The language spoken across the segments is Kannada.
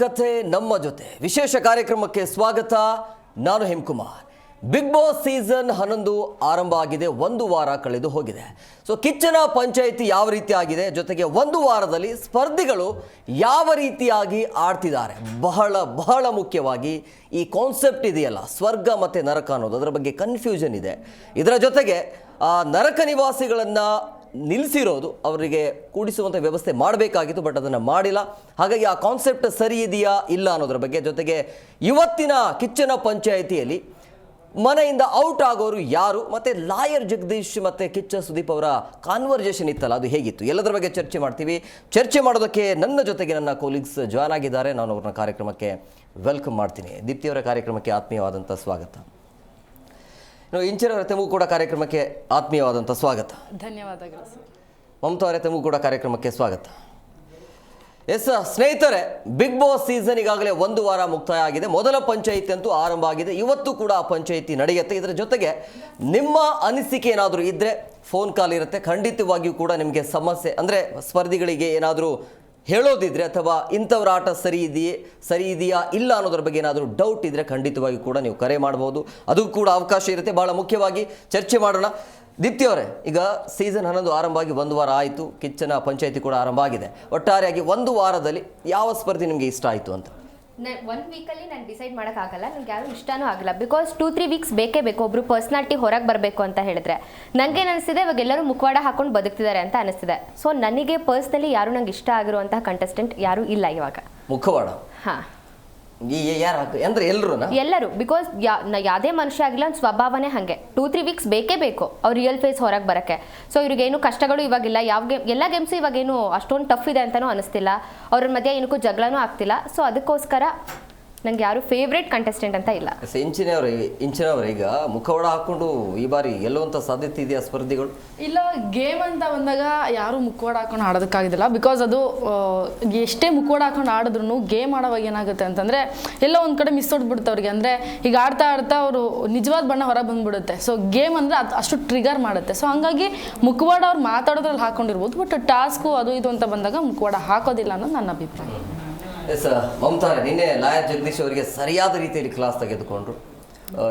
ಕಥೆ ನಮ್ಮ ಜೊತೆ. ವಿಶೇಷ ಕಾರ್ಯಕ್ರಮಕ್ಕೆ ಸ್ವಾಗತ. ನಾನು ಹೇಮಕುಮಾರ್. ಬಿಗ್ ಬಾಸ್ ಸೀಸನ್ ಹನ್ನೊಂದು ಆರಂಭ ಆಗಿದೆ, ಒಂದು ವಾರ ಕಳೆದು ಹೋಗಿದೆ. ಸೊ ಕಿಚ್ಚನ ಪಂಚಾಯಿತಿ ಯಾವ ರೀತಿ ಆಗಿದೆ? ಜೊತೆಗೆ ಒಂದು ವಾರದಲ್ಲಿ ಸ್ಪರ್ಧಿಗಳು ಯಾವ ರೀತಿಯಾಗಿ ಆಡ್ತಿದ್ದಾರೆ? ಬಹಳ ಬಹಳ ಮುಖ್ಯವಾಗಿ ಈ ಕಾನ್ಸೆಪ್ಟ್ ಇದೆಯಲ್ಲ, ಸ್ವರ್ಗ ಮತ್ತು ನರಕ ಅನ್ನೋದು. ಅದರ ಬಗ್ಗೆ ಕನ್ಫ್ಯೂಷನ್ ಇದೆ. ಇದರ ಜೊತೆಗೆ ನರಕ ನಿವಾಸಿಗಳನ್ನು ನಿಲ್ಲಿಸಿರೋದು ಅವರಿಗೆ ಕೂಡಿಸುವಂಥ ವ್ಯವಸ್ಥೆ ಮಾಡಬೇಕಾಗಿತ್ತು ಬಟ್ ಅದನ್ನು ಮಾಡಿಲ್ಲ. ಹಾಗಾಗಿ ಆ ಕಾನ್ಸೆಪ್ಟ್ ಸರಿ ಇದೆಯಾ ಇಲ್ಲ ಅನ್ನೋದ್ರ ಬಗ್ಗೆ ಜೊತೆಗೆ ಇವತ್ತಿನ ಕಿಚ್ಚನ ಪಂಚಾಯಿತಿಯಲ್ಲಿ ಮನೆಯಿಂದ ಔಟ್ ಆಗೋರು ಯಾರು? ಮತ್ತು ಲಾಯರ್ ಜಗದೀಶ್ ಮತ್ತು ಕಿಚ್ಚ ಸುದೀಪ್ ಅವರ ಕಾನ್ವರ್ಜೇಷನ್ ಇತ್ತಲ್ಲ, ಅದು ಹೇಗಿತ್ತು? ಎಲ್ಲದರ ಬಗ್ಗೆ ಚರ್ಚೆ ಮಾಡ್ತೀವಿ. ಚರ್ಚೆ ಮಾಡೋದಕ್ಕೆ ನನ್ನ ಜೊತೆಗೆ ನನ್ನ ಕೊಲೀಗ್ಸ್ ಜಾಯ್ನ್ ಆಗಿದ್ದಾರೆ. ನಾನು ಅವ್ರನ್ನ ಕಾರ್ಯಕ್ರಮಕ್ಕೆ ವೆಲ್ಕಮ್ ಮಾಡ್ತೀನಿ. ದೀಪ್ತಿಯವರ ಕಾರ್ಯಕ್ರಮಕ್ಕೆ ಆತ್ಮೀಯವಾದಂಥ ಸ್ವಾಗತ. ಇನ್ನು ಇಂಚಿನವರ ತೆಮಗು ಕೂಡ ಕಾರ್ಯಕ್ರಮಕ್ಕೆ ಆತ್ಮೀಯವಾದಂಥ ಸ್ವಾಗತ. ಧನ್ಯವಾದಗಳು ಮಮತಾ ಅವರೇ ತಮಗೂ ಕೂಡ ಕಾರ್ಯಕ್ರಮಕ್ಕೆ ಸ್ವಾಗತ. ಎಸ್ ಸ್ನೇಹಿತರೆ ಬಿಗ್ ಬಾಸ್ ಸೀಸನ್ ಈಗಾಗಲೇ ಒಂದು ವಾರ ಮುಕ್ತಾಯ ಆಗಿದೆ ಮೊದಲ ಪಂಚಾಯಿತಿ ಅಂತೂ ಆರಂಭ ಆಗಿದೆ. ಇವತ್ತು ಕೂಡ ಆ ಪಂಚಾಯಿತಿ ನಡೆಯುತ್ತೆ. ಇದರ ಜೊತೆಗೆ ನಿಮ್ಮ ಅನಿಸಿಕೆ ಏನಾದರೂ ಇದ್ದರೆ ಫೋನ್ ಕಾಲ್ ಇರುತ್ತೆ. ಖಂಡಿತವಾಗಿಯೂ ಕೂಡ ನಿಮಗೆ ಸಮಸ್ಯೆ ಅಂದರೆ ಸ್ಪರ್ಧಿಗಳಿಗೆ ಏನಾದರೂ ಹೇಳೋದಿದ್ರೆ ಅಥವಾ ಇಂಥವ್ರ ಆಟ ಸರಿ ಇದೆಯೇ, ಸರಿ ಇದೆಯಾ, ಇಲ್ಲ ಅನ್ನೋದ್ರ ಬಗ್ಗೆ ಏನಾದರೂ ಡೌಟ್ ಇದ್ದರೆ ಖಂಡಿತವಾಗಿ ಕೂಡ ನೀವು ಕರೆ ಮಾಡ್ಬೋದು. ಅದು ಕೂಡ ಅವಕಾಶ ಇರುತ್ತೆ. ಬಹಳ ಮುಖ್ಯವಾಗಿ ಚರ್ಚೆ ಮಾಡೋಣ. ದೀಪ್ತಿ ಅವರೇ, ಈಗ ಸೀಸನ್ ಹನ್ನೊಂದು ಆರಂಭ ಆಗಿ ಒಂದು ವಾರ ಆಯಿತು. ಕಿಚ್ಚನ ಪಂಚಾಯಿತಿ ಕೂಡ ಆರಂಭ ಆಗಿದೆ. ಒಟ್ಟಾರೆಯಾಗಿ ಒಂದು ವಾರದಲ್ಲಿ ಯಾವ ಸ್ಪರ್ಧೆ ನಿಮಗೆ ಇಷ್ಟ ಆಯಿತು ಅಂತ? ಒನ್ ವೀಕಲ್ಲಿ ನಾನು ಡಿಸೈಡ್ ಮಾಡೋಕ್ಕಾಗಲ್ಲ ನನಗೆ ಯಾರು ಇಷ್ಟನೂ ಆಗಲ್ಲ ಬಿಕಾಸ್ ಟೂ ತ್ರೀ ವೀಕ್ಸ್ ಬೇಕೇ ಬೇಕು ಒಬ್ರು ಪರ್ಸ್ನಾಲಿಟಿ ಹೊರಗೆ ಬರಬೇಕು ಅಂತ ಹೇಳಿದ್ರೆ. ನನಗೆ ಅನಿಸ್ತಿದೆ ಇವಾಗ ಎಲ್ಲರೂ ಮುಖವಾಡ ಹಾಕೊಂಡು ಬದುಕ್ತಿದ್ದಾರೆ ಅಂತ ಅನಿಸ್ತಿದೆ. ಸೊ ನನಗೆ ಪರ್ಸ್ನಲಿ ಯಾರು ನಂಗೆ ಇಷ್ಟ ಆಗಿರುವಂತಹ ಕಂಟೆಸ್ಟೆಂಟ್ ಯಾರೂ ಇಲ್ಲ ಇವಾಗ. ಮುಖವಾಡ? ಹಾಂ. ಎಲ್ರೂನಾ? ಎಲ್ಲರೂ ಬಿಕಾಸ್ ಯಾವುದೇ ಮನುಷ್ಯ ಆಗಿಲ್ಲ ಒಂದು ಸ್ವಭಾವನೇ ಹಾಗೆ. ಟೂ ತ್ರೀ ವೀಕ್ಸ್ ಬೇಕೇ ಬೇಕು ಅವ್ರ ರಿಯಲ್ ಫೇಸ್ ಹೊರಗೆ ಬರೋಕ್ಕೆ. ಸೊ ಇವ್ರಿಗೇನು ಕಷ್ಟಗಳು ಇವಾಗಿಲ್ಲ. ಯಾವ ಗೇಮ್, ಎಲ್ಲ ಗೇಮ್ಸು ಇವಾಗೇನು ಅಷ್ಟೊಂದು ಟಫ್ ಇದೆ ಅಂತಲೂ ಅನಿಸ್ತಿಲ್ಲ. ಅವ್ರ ಮಧ್ಯೆ ಏನಕ್ಕೂ ಜಗಳನೂ ಆಗ್ತಿಲ್ಲ. ಸೊ ಅದಕ್ಕೋಸ್ಕರ ನಂಗೆ ಯಾರು ಫೇವ್ರೇಟ್ ಕಂಟೆಸ್ಟೆಂಟ್ ಅಂತ ಇಲ್ಲ. ಇಂಚಿನವ್ರೆ ಇಂಚಿನವ್ರೆ ಈಗ ಮುಖವಾಡ ಹಾಕೊಂಡು ಈ ಬಾರಿ ಗೆಲ್ಲುವಂತ ಸಾಧ್ಯತೆ ಇದೆಯಾ ಸ್ಪರ್ಧಿಗಳು? ಇಲ್ಲ ಗೇಮ್ ಅಂತ ಬಂದಾಗ ಯಾರು ಮುಖವಾಡ ಹಾಕೊಂಡು ಆಡೋದಕ್ಕಾಗಿದ್ದಿಲ್ಲ. ಬಿಕಾಸ್ ಅದು ಆ, ಎಷ್ಟೇ ಮುಖವಾಡ ಹಾಕೊಂಡು ಆಡಿದ್ರು ಗೇಮ್ ಆಡೋವಾಗ ಏನಾಗುತ್ತೆ ಅಂತಂದರೆ ಎಲ್ಲ ಒಂದು ಕಡೆ ಮಿಸ್ ಹೊಡ್ಬಿಡುತ್ತೆ ಅವ್ರಿಗೆ. ಅಂದರೆ ಈಗ ಆಡ್ತಾ ಆಡ್ತಾ ಅವರು ನಿಜವಾದ ಬಣ್ಣ ಹೊರ ಬಂದ್ಬಿಡುತ್ತೆ. ಸೊ ಗೇಮ್ ಅಂದರೆ ಅದು ಅಷ್ಟು ಟ್ರಿಗರ್ ಮಾಡುತ್ತೆ. ಸೊ ಹಂಗಾಗಿ ಮುಖವಾಡ ಅವ್ರು ಮಾತಾಡೋದ್ರಲ್ಲಿ ಹಾಕೊಂಡಿರ್ಬೋದು. ಬಟ್ ಟಾಸ್ಕು ಅದು ಇದು ಅಂತ ಬಂದಾಗ ಮುಖವಾಡ ಹಾಕೋದಿಲ್ಲ ಅನ್ನೋದು ನನ್ನ ಅಭಿಪ್ರಾಯ. ಎಸ್ ಮಮತಾ, ನಿನ್ನೆ ಲಾಯರ್ ಜಗದೀಶ್ ಅವರಿಗೆ ಸರಿಯಾದ ರೀತಿಯಲ್ಲಿ ಕ್ಲಾಸ್ ತೆಗೆದುಕೊಂಡ್ರು.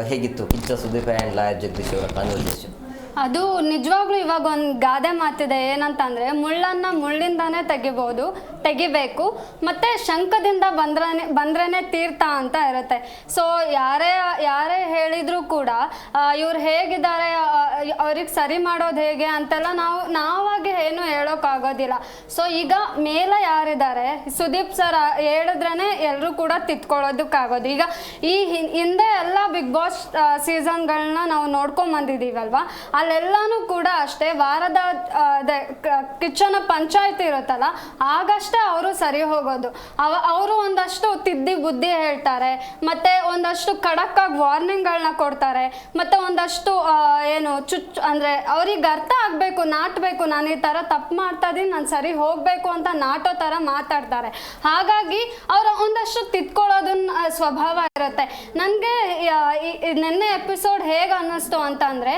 ಹೇಗಿತ್ತು? ಕಿಚ್ಚ, ಸುದೀಪ್ ಆ್ಯಂಡ್ ಲಾಯರ್ ಜಗದೀಶ್ ಅವರ ಕಾನ್ವರ್ಸೇಷನ್ ಅದು ನಿಜವಾಗ್ಲೂ ಇವಾಗ ಒಂದು ಗಾದೆ ಮಾತಿದೆ ಏನಂತಂದ್ರೆ, ಮುಳ್ಳನ್ನ ಮುಳ್ಳಿಂದಾನೇ ತೆಗಿಬೋದು ತೆಗಿಬೇಕು. ಮತ್ತೆ ಶಂಕದಿಂದ ಬಂದ್ರನೆ ಬಂದ್ರೇನೆ ತೀರ್ಥ ಅಂತ ಇರುತ್ತೆ. ಸೊ ಯಾರೇ ಯಾರೇ ಹೇಳಿದ್ರು ಕೂಡ ಇವ್ರು ಹೇಗಿದ್ದಾರೆ ಅವ್ರಿಗೆ ಸರಿ ಮಾಡೋದು ಹೇಗೆ ಅಂತೆಲ್ಲ ನಾವು ನಾವಾಗಿ ಏನು ಹೇಳೋಕ್ಕಾಗೋದಿಲ್ಲ ಸೊ ಈಗ ಮೇಲೆ ಯಾರಿದ್ದಾರೆ? ಸುದೀಪ್ ಸರ್ ಹೇಳಿದ್ರೇ ಎಲ್ಲರೂ ಕೂಡ ತಿತ್ಕೊಳ್ಳೋದಕ್ಕಾಗೋದು. ಈಗ ಈ ಹಿಂದೆ ಎಲ್ಲ ಬಿಗ್ ಬಾಸ್ ಸೀಸನ್ಗಳನ್ನ ನಾವು ನೋಡ್ಕೊಂಡ್ ಅಲ್ಲೆಲ್ಲಾನು ಕೂಡ ಅಷ್ಟೇ ವಾರದ ಆ, ಅದೇ ಕ- ಕಿಚ್ಚನ ಪಂಚಾಯತಿ ಇರುತ್ತಲ್ಲ ಆಗಷ್ಟೇ ಅವರು ಸರಿ ಹೋಗೋದು. ಅವ, ಅವರು ಒಂದಷ್ಟು ತಿದ್ದಿ ಬುದ್ಧಿ ಹೇಳ್ತಾರೆ, ಮತ್ತೆ ಒಂದಷ್ಟು ಖಡಕ್ ಆಗಿ ವಾರ್ನಿಂಗ್ಗಳನ್ನ ಕೊಡ್ತಾರೆ, ಮತ್ತೆ ಒಂದಷ್ಟು ಏನು ಚುಚ್ಚು, ಅಂದ್ರೆ ಅವ್ರಿಗೆ ಅರ್ಥ ಆಗ್ಬೇಕು ನಾಟ್ಬೇಕು, ನಾನು ಈ ತರ ತಪ್ಪು ಮಾಡ್ತಾ ಇದೀನಿ ನಾನು ಸರಿ ಹೋಗ್ಬೇಕು ಅಂತ ನಾಟೋ ತರ ಮಾತಾಡ್ತಾರೆ. ಹಾಗಾಗಿ ಅವರ ಒಂದಷ್ಟು ತಿತ್ಕೊಳ್ಳೋದನ್ನ ಸ್ವಭಾವ ಇರುತ್ತೆ. ನನಗೆ ನಿನ್ನೆ ಎಪಿಸೋಡ್ ಹೇಗೆ ಅನ್ನಿಸ್ತು ಅಂತಂದರೆ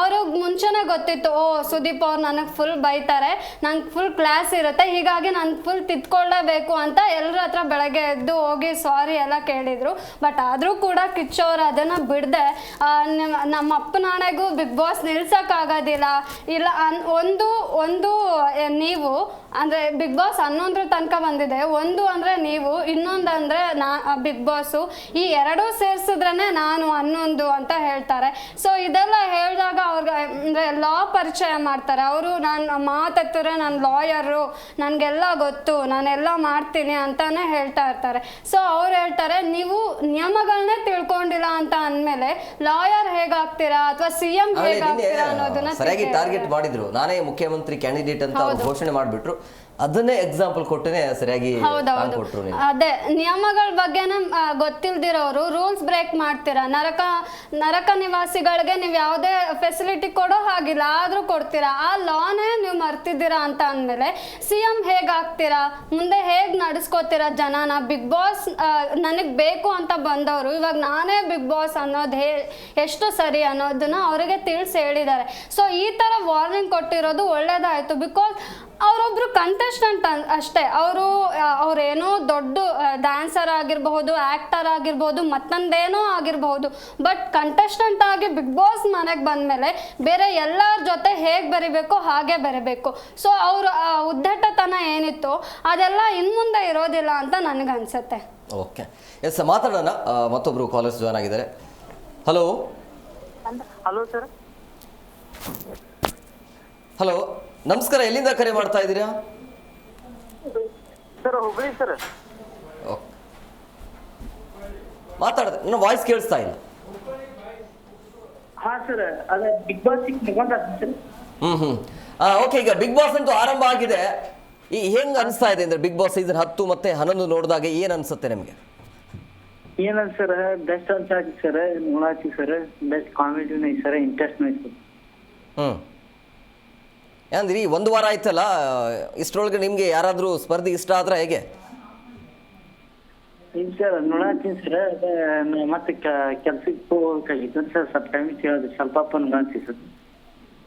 ಅವ್ರಿಗೆ ಮುಂಚೆನೆ ಗೊತ್ತಿತ್ತು, ಓ, ಸುದೀಪ್ ಅವ್ರು ನನಗೆ ಫುಲ್ ಬೈತಾರೆ, ನಂಗೆ ಫುಲ್ ಕ್ಲಾಸ್ ಇರುತ್ತೆ, ಹೀಗಾಗಿ ನಾನು ಫುಲ್ ತಿದ್ಕೊಳ್ಳೇಬೇಕು ಅಂತ ಎಲ್ಲರ ಹತ್ರ ಬೆಳಗ್ಗೆ ಎದ್ದು ಹೋಗಿ ಸಾರಿ ಎಲ್ಲ ಕೇಳಿದರು. ಬಟ್ ಆದರೂ ಕೂಡ ಕಿಚ್ಚೋರು ಅದನ್ನು ಬಿಡದೆ ನಮ್ಮ ಅಪ್ಪ ಅಪ್ಪನಾಣೆಗೂ ಬಿಗ್ ಬಾಸ್ ನಿಲ್ಸೋಕ್ಕಾಗೋದಿಲ್ಲ ಇಲ್ಲ ಅನ್ ಒಂದು ಒಂದು ನೀವು ಅಂದ್ರೆ ಬಿಗ್ ಬಾಸ್ ಹನ್ನೊಂದ್ರ ತನಕ ಬಂದಿದೆ. ಒಂದು ಅಂದ್ರೆ ನೀವು ಇನ್ನೊಂದು ಅಂದ್ರೆ ನಾ ಬಿಗ್ ಬಾಸು ಈ ಎರಡೂ ಸೇರಿಸಿದ್ರೇ ನಾನು ಹನ್ನೊಂದು ಅಂತ ಹೇಳ್ತಾರೆ. ಸೊ ಇದೆಲ್ಲ ಹೇಳಿದಾಗ ಅವ್ರಿಗೆ ಅಂದ್ರೆ ಲಾ ಪರಿಚಯ ಮಾಡ್ತಾರೆ. ಅವರು ನಾನು ಮಾತೆತ್ತಿದ್ರೆ ನಾನು ಲಾಯರು ನನಗೆಲ್ಲ ಗೊತ್ತು ನಾನೆಲ್ಲ ಮಾಡ್ತೀನಿ ಅಂತಾನೆ ಹೇಳ್ತಾ ಇರ್ತಾರೆ. ಸೊ ಅವ್ರು ಹೇಳ್ತಾರೆ ನೀವು ನಿಯಮಗಳನ್ನೇ ತಿಳ್ಕೊಂಡಿಲ್ಲ ಅಂತ ಅಂದ್ಮೇಲೆ ಲಾಯರ್ ಹೇಗಾಗ್ತೀರಾ? ಅಥವಾ ಸಿ ಎಂ ಆಮೇಲೆ ಹೇಗಾಗ್ತೀರಾ ಅನ್ನೋದನ್ನ. ಟಾರ್ಗೆಟ್ ಮಾಡಿದ್ರು. ನಾನೇ ಮುಖ್ಯಮಂತ್ರಿ ಕ್ಯಾಂಡಿಡೇಟ್ ಅಂತ ಅವ್ರು ಘೋಷಣೆ ಮಾಡಿಬಿಟ್ರು. ಅದನ್ನೇ ಎಕ್ಸಾಂಪಲ್ ಕೊಟ್ಟನೆ ಸರಿಯಾಗಿ ನೀವು. ಅದೇ ನಿಯಮಗಳ ಬಗ್ಗೆನೇ ಆ, ಗೊತ್ತಿಲ್ದಿರೋರು ರೂಲ್ಸ್ ಬ್ರೇಕ್ ಮಾಡ್ತೀರಾ? ನರಕ ನರಕ ನಿವಾಸಿಗಳಿಗೆ ನೀವು ಯಾವುದೇ ಫೆಸಿಲಿಟಿ ಕೊಡೋ ಹಾಗಿಲ್ಲ ಆದ್ರೂ ಕೊಡ್ತೀರಾ? ಆ ಲಾನೇ ನೀವು ಮರ್ತಿದ್ದೀರಾ ಅಂತ ಅಂದಮೇಲೆ ಸಿ ಎಂ ಹೇಗಾಗ್ತೀರಾ ಮುಂದೆ ಹೇಗೆ ನಡೆಸ್ಕೋತೀರಾ ಜನನ? ಬಿಗ್ ಬಾಸ್ ನನಗೆ ಬೇಕು ಅಂತ ಬಂದವರು ಇವಾಗ ನಾನೇ ಬಿಗ್ ಬಾಸ್ ಅನ್ನೋದು ಹೇ ಎಷ್ಟು ಸರಿ ಅನ್ನೋದನ್ನ ಅವರಿಗೆ ತಿಳಿಸಿ ಹೇಳಿದ್ದಾರೆ. ಸೊ ಈ ಥರ ವಾರ್ನಿಂಗ್ ಕೊಟ್ಟಿರೋದು ಒಳ್ಳೇದಾಯಿತು. ಬಿಕಾಸ್ ಅವರೊಬ್ರು ಕಂಟೆಸ್ಟೆಂಟ್ ಅಷ್ಟೇ. ಅವರು ಅವ್ರೇನೋ ದೊಡ್ಡ ಡ್ಯಾನ್ಸರ್ ಆಗಿರಬಹುದು ಆ್ಯಕ್ಟರ್ ಆಗಿರ್ಬೋದು ಮತ್ತೊಂದೇನೋ ಆಗಿರಬಹುದು. ಬಟ್ ಕಂಟೆಸ್ಟೆಂಟ್ ಆಗಿ ಬಿಗ್ ಬಾಸ್ ಮನೆಗೆ ಬಂದಮೇಲೆ ಬೇರೆ ಎಲ್ಲರ ಜೊತೆ ಹೇಗೆ ಬರಿಬೇಕು ಹಾಗೆ ಬರಿಬೇಕು. ಸೊ ಅವ್ರ ಆ ಉದ್ದಟತನ ಏನಿತ್ತು ಅದೆಲ್ಲ ಇನ್ಮುಂದೆ ಇರೋದಿಲ್ಲ ಅಂತ ನನಗನ್ಸುತ್ತೆ ಓಕೆ. ಎಸ್ ಮಾತಾಡೋಣ. ಮತ್ತೊಬ್ಬರು ಮತ್ತೊಬ್ರು ಕಾಲೇಜ್ ಜಾಯ್ನ್ ಆಗಿದ್ದಾರೆ. ಹಲೋ ಹಲೋ ಸರ್ ಹಲೋ ನಮಸ್ಕಾರ ಎಲ್ಲಿಂದ ಕರೆ ಮಾಡ್ತಾ ಇದ್ದೀರಾ? Sir Hubli sir. ಮಾತಾಡದೆ ನನ್ನ ವಾಯ್ಸ್ ಕೇಳಿಸ್ತಾ ಇಲ್ಲ. ಹಾ ಸರ್ ಅದ ಬಿಗ್ ಬಾಸ್ ಹ್ಮ್ ಹ್ಮ್. ಓಕೆ ಈಗ ಬಿಗ್ ಬಾಸ್ ಅಂತೂ ಆರಂಭ ಆಗಿದೆ. ಈ ಹೆಂಗ್ ಅನಿಸ್ತಾ ಇದೆ ಅಂದ್ರೆ ಬಿಗ್ ಬಾಸ್ ಸೀಸನ್ ಹತ್ತು ಮತ್ತೆ ಹನ್ನೊಂದು ನೋಡಿದಾಗ ಏನ್ ಅನ್ಸುತ್ತೆ ನಿಮಗೆ? ಏನಂತ ಸರ್ ಬೆಸ್ಟ್ ಅನ್ಸಾಕಿ ಸರ್ ನೋಡಾಕಿ ಸರ್ ಬೆಸ್ಟ್ ಕಾಮಿಡಿನೂ ಐತಿ ಸರ್ ಇಂಟ್ರೆಸ್ಟ್ನೂ ಐತಿ ಸರ್ ಹ್ಮ್. ಈ ಒಂದು ವಾರ ಆಯ್ತಲ್ಲ? ಇಷ್ಟರೊಳಗೆ ನಿಮ್ಗೆ ಯಾರಾದ್ರೂ ಸ್ಪರ್ಧಿ ಇಷ್ಟ ಆದ್ರೆ ಹೇಗೆ? ಇಲ್ಲ ಸರ್ ನೋಡಾತೀನಿ ಸರ್. ಅದ ನಾ ಮತ್ತೆ ಕೆಲ್ಸಕ್ಕೆ ಹೋಗ್ಬೇಕಾಗಿತ್ತು ಸರ್. ಸ್ವಲ್ಪ ಟೈಮ್ ಕೇಳಿದ್ರೆ ಸ್ವಲ್ಪ ನೋಡಾತಿ ಸರ್.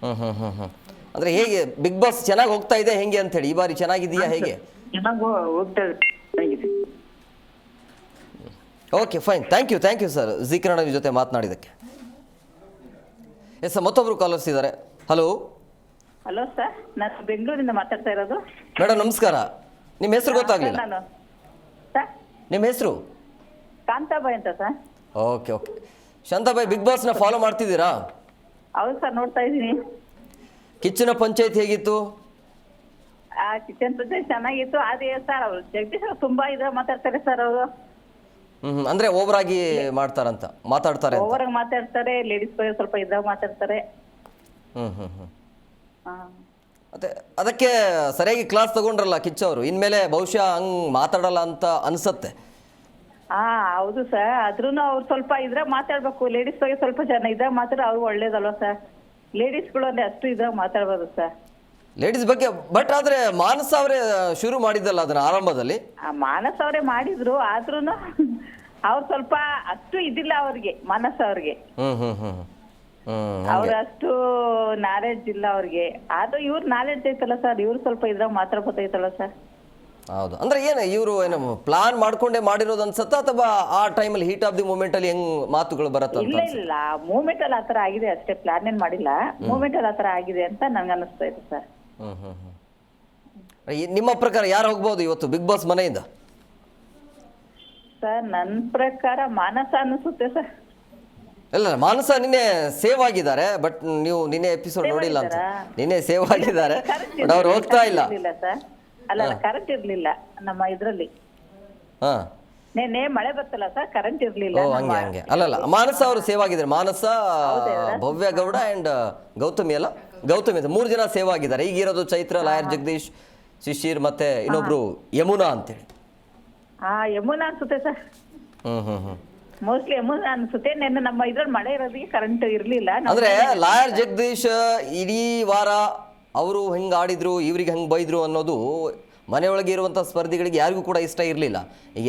ಹ್ಞೂ ಹ್ಞೂ ಹ್ಮ್ ಹ್ಮ್. ಅಂದ್ರೆ ಹೇಗೆ ಬಿಗ್ ಬಾಸ್ ಚೆನ್ನಾಗಿ ಹೋಗ್ತಾ ಇದೆ ಹೆಂಗೆ ಅಂತ ಹೇಳಿ? ಈ ಬಾರಿ ಚೆನ್ನಾಗಿದೆಯಾ ಹೇಗೆ? ಚೆನ್ನಾಗಿ ಹೋಗ್ತಾ ಇದೆ. ಚೆನ್ನಾಗಿದೆ. Okay fine. Thank you thank you sir. Zee Kannada ಜೊತೆ ಮಾತನಾಡಿದಕ್ಕೆ ಎಸ್ ಸರ್ ಮತ್ತೊಬ್ರು ಕಾಲರ್ಸ್ ಇದ್ದಾರೆ. ಹಲೋ ಹಲೋ ಸರ್ ನಾನು ಬೆಂಗಳೂರಿಂದ ಮಾತಾಡ್ತಾ ಇರೋದು. ಮೇಡಮ್ ನಮಸ್ಕಾರ. ನಿಮ್ಮ ಹೆಸರು ಗೊತ್ತಾಗ್ಲಿಲ್ಲ. ನಾನು ಸರ್? ನಿಮ್ಮ ಹೆಸರು? ಕಾಂತಾಬಾಯಿ ಅಂತ sir. Okay okay. Shantabai Bigg ಬಾಸ್ನ follow ಮಾಡ್ತಿದ್ದೀರಾ? ಹೌದು ಸರ್ ನೋಡ್ತಾ ಇದ್ದೀನಿ. ಕಿಚ್ಚನ ಪಂಚಾಯತ್ ಹೇಗಿತ್ತು? ಆ ಕಿಚನ್ ಪ್ರದೇಶ ಚೆನ್ನಾಗಿತ್ತು. ಅದೇ ಸರ್ ಅವರು ಜಗದೀಶ್ ಅವ್ರು ತುಂಬಾ ಇದ್ರ ಮಾತಾಡ್ತಾರೆ ಸರ್ ಅವರು. ಹ್ಮ್. ಅಂದ್ರೆ ಓವರ್ ಆಗಿ ಮಾಡ್ತಾರಂತ ಮಾತಾಡ್ತಾರೆ ಅಂತ. ಓವರ್ ಆಗಿ ಮಾತಾಡ್ತಾರೆ ಲೇಡೀಸ್ ಬಗ್ಗೆ ಸ್ವಲ್ಪ ಇದ್ರಾಗ ಮಾತಾಡ್ತಾರೆ. ಹ್ಮ್ ಹ್ಮ್ ಹ್ಮ್. ಮತ್ತೆ ಅದಕ್ಕೆ ಸರಿಯಾಗಿ ಕ್ಲಾಸ್ ತಗೊಂಡ್ರಲ್ಲ ಕಿಚ್ಚವರು ಇನ್ಮೇಲೆ ಬಹುಶಃ ಹಂಗ್ ಮಾತಾಡಲ್ಲ ಅಂತ ಅನ್ಸತ್ತೆ. ಹಾ ಹೌದು ಸರ್. ಆದ್ರೂ ಅವ್ರು ಸ್ವಲ್ಪ ಇದ್ರೆ ಮಾತಾಡ್ಬೇಕು. ಲೇಡೀಸ್ ಬಗ್ಗೆ ಸ್ವಲ್ಪ ಜನ ಇದ್ರೆ ಮಾತಾಡ ಅವ್ರು ಒಳ್ಳೇದಲ್ವಾ ಸರ್? ಲೇಡೀಸ್ಗಳು ಅಂದ್ರೆ ಅಷ್ಟು ಇದ್ರೆ ಮಾತಾಡ್ಬೋದು ಸರ್. ಲೇಡೀಸ್ ಬಗ್ಗೆ ಬಟ್ ಆದ್ರೆ ಮಾನಸ ಅವರೇ ಶುರು ಮಾಡಿದ್ದಲ್ಲ ಅದನ್ನ ಆರಂಭದಲ್ಲಿ? ಆ ಮಾನಸ್ ಅವರೇ ಮಾಡಿದ್ರು. ಆದ್ರೂ ಅವ್ರು ಸ್ವಲ್ಪ ಅಷ್ಟು ಇದಿಲ್ಲ ಅವ್ರಿಗೆ ಮಾನಸ ಅವ್ರಿಗೆ. ಹ್ಮ್ ಹ್ಮ್ ಹ್ಮ್. ಅವ್ರ ಅಷ್ಟು ನಾಲೆಡ್ಜ್ ಇಲ್ಲ ಅವ್ರಿಗೆ. ಆದ್ರೂ ಇವ್ರ ನಾಲೆಡ್ಜ್ ಐತಲ್ಲ ಸರ್ ಇವ್ರು ಸ್ವಲ್ಪ ಇದ್ರಾಗ ಗೊತ್ತೈತಲ್ಲ ಸರ್ ಹೌದು. ಅಂದ್ರೆ ಏನು ಇವರು ಏನು ಪ್ಲಾನ್ ಮಾಡ್ಕೊಂಡೇ ಮಾಡಿರೋದು ಅನ್ಸತ್ತ ಅಥವಾ ಆ ಟೈಮಲ್ಲಿ ಹೀಟ್ ಆಫ್ ದಿ ಮೂಮೆಂಟ್ ಅಲ್ಲಿ ಹೆಂಗ್ ಮಾತುಗಳು ಬರತ್ತ ಇಲ್ಲ ಇಲ್ಲ. ಮೂಮೆಂಟ್ ಅಲ್ಲಿ ಆತರ ಆಗಿದೆ ಅಷ್ಟೇ. ಪ್ಲಾನ್ ಏನ್ ಮಾಡಿಲ್ಲ. ಮೂಮೆಂಟ್ ಅಲ್ಲಿ ಆತರ ಆಗಿದೆ ಅಂತ ನಂಗೆ ಅನಿಸ್ತಾ ಇದೆ ಸರ್ ನಿಮ್ಮ ಪ್ರಕಾರ ಯಾರು ಹೋಗ್ಬೋದು ಇವತ್ತು ಬಿಗ್ ಬಾಸ್ ಮನೆಯಿಂದ? ಸರ್ ನನ್ನ ಪ್ರಕಾರ ಮಾನಸ ಅನಿಸುತ್ತೆ ಸರ್ ಇಲ್ಲ ಮಾನಸ ನಿನ್ನೆ ಸೇವ್ ಆಗಿದ್ದಾರೆ ಬಟ್ ನೀವು ನಿನ್ನೆ ಎಪಿಸೋಡ್ ನೋಡಿಲ್ಲ ಅಂತ? ನಿನ್ನೆ ಸೇವ್ ಆಗಿದ್ದಾರೆ ಬಟ್ ಅವ್ರು ಹೋಗ್ತಾ ಇಲ್ಲ. ಸರ್. ಅಲ್ಲ ಕರೆಂಟ್ ಇರ್ಲಿಲ್ಲ ನಮ್ಮ ಇದ್ರಲ್ಲಿ. ಹಾ. ನೇನೆ ಮಳೆ ಬರ್ತಲ್ಲ ಸರ್ ಕರೆಂಟ್ ಇರ್ಲಿಲ್ಲ ಓ ಹಂಗೆ ಹಂಗೆ. ಅಲ್ಲಲ್ಲ ಮಾನಸ ಅವರು ಸೇವ್ ಆಗಿದ್ದಾರೆ ಮಾನಸ ಭವ್ಯ ಗೌಡ ಅಂಡ್ ಗೌತಮಿ ಅಲ್ಲ? ಗೌತಮಿ ಅಂತ. ಮೂರು ಜನ ಸೇವ್ ಆಗಿದ್ದಾರೆ ಈಗ ಇರೋದು ಚೈತ್ರ ಲಾಯರ್ ಜಗದೀಶ್ ಶಿಶಿರ್ ಮತ್ತೆ ಇನ್ನೊಬ್ರು ಯಮುನಾ ಅಂತೇಳಿ. ಹಾ ಯಮುನಾ ಅನ್ಸುತ್ತೆ ಸರ್. ಹ್ಮ್ ಹ್ಮ್ ಹ್ಮ್. ಮೋಸ್ಟ್ಲಿ ಯಮುನಾ ಅನ್ಸುತ್ತೆ. ನೆನ್ನೆ ನಮ್ಮ ಇದ್ರಲ್ಲಿ ಮಳೆ ಇರೋದಕ್ಕೆ ಕರೆಂಟ್ ಇರ್ಲಿಲ್ಲ. ನಾವು ಅಂದ್ರೆ ಲಾಯರ್ ಜಗದೀಶ್ ಇಡೀ ವಾರ ಅವರು ಹೆಂಗ್ ಆಡಿದ್ರು ಇವ್ರಿಗೆ ಹೆಂಗ್ ಬೈದ್ರು ಅನ್ನೋದು ಮನೆಯೊಳಗೆ ಇರುವಂತ ಸ್ಪರ್ಧಿಗಳಿಗೆ ಯಾರಿಗೂ ಕೂಡ ಇಷ್ಟ ಇರಲಿಲ್ಲ.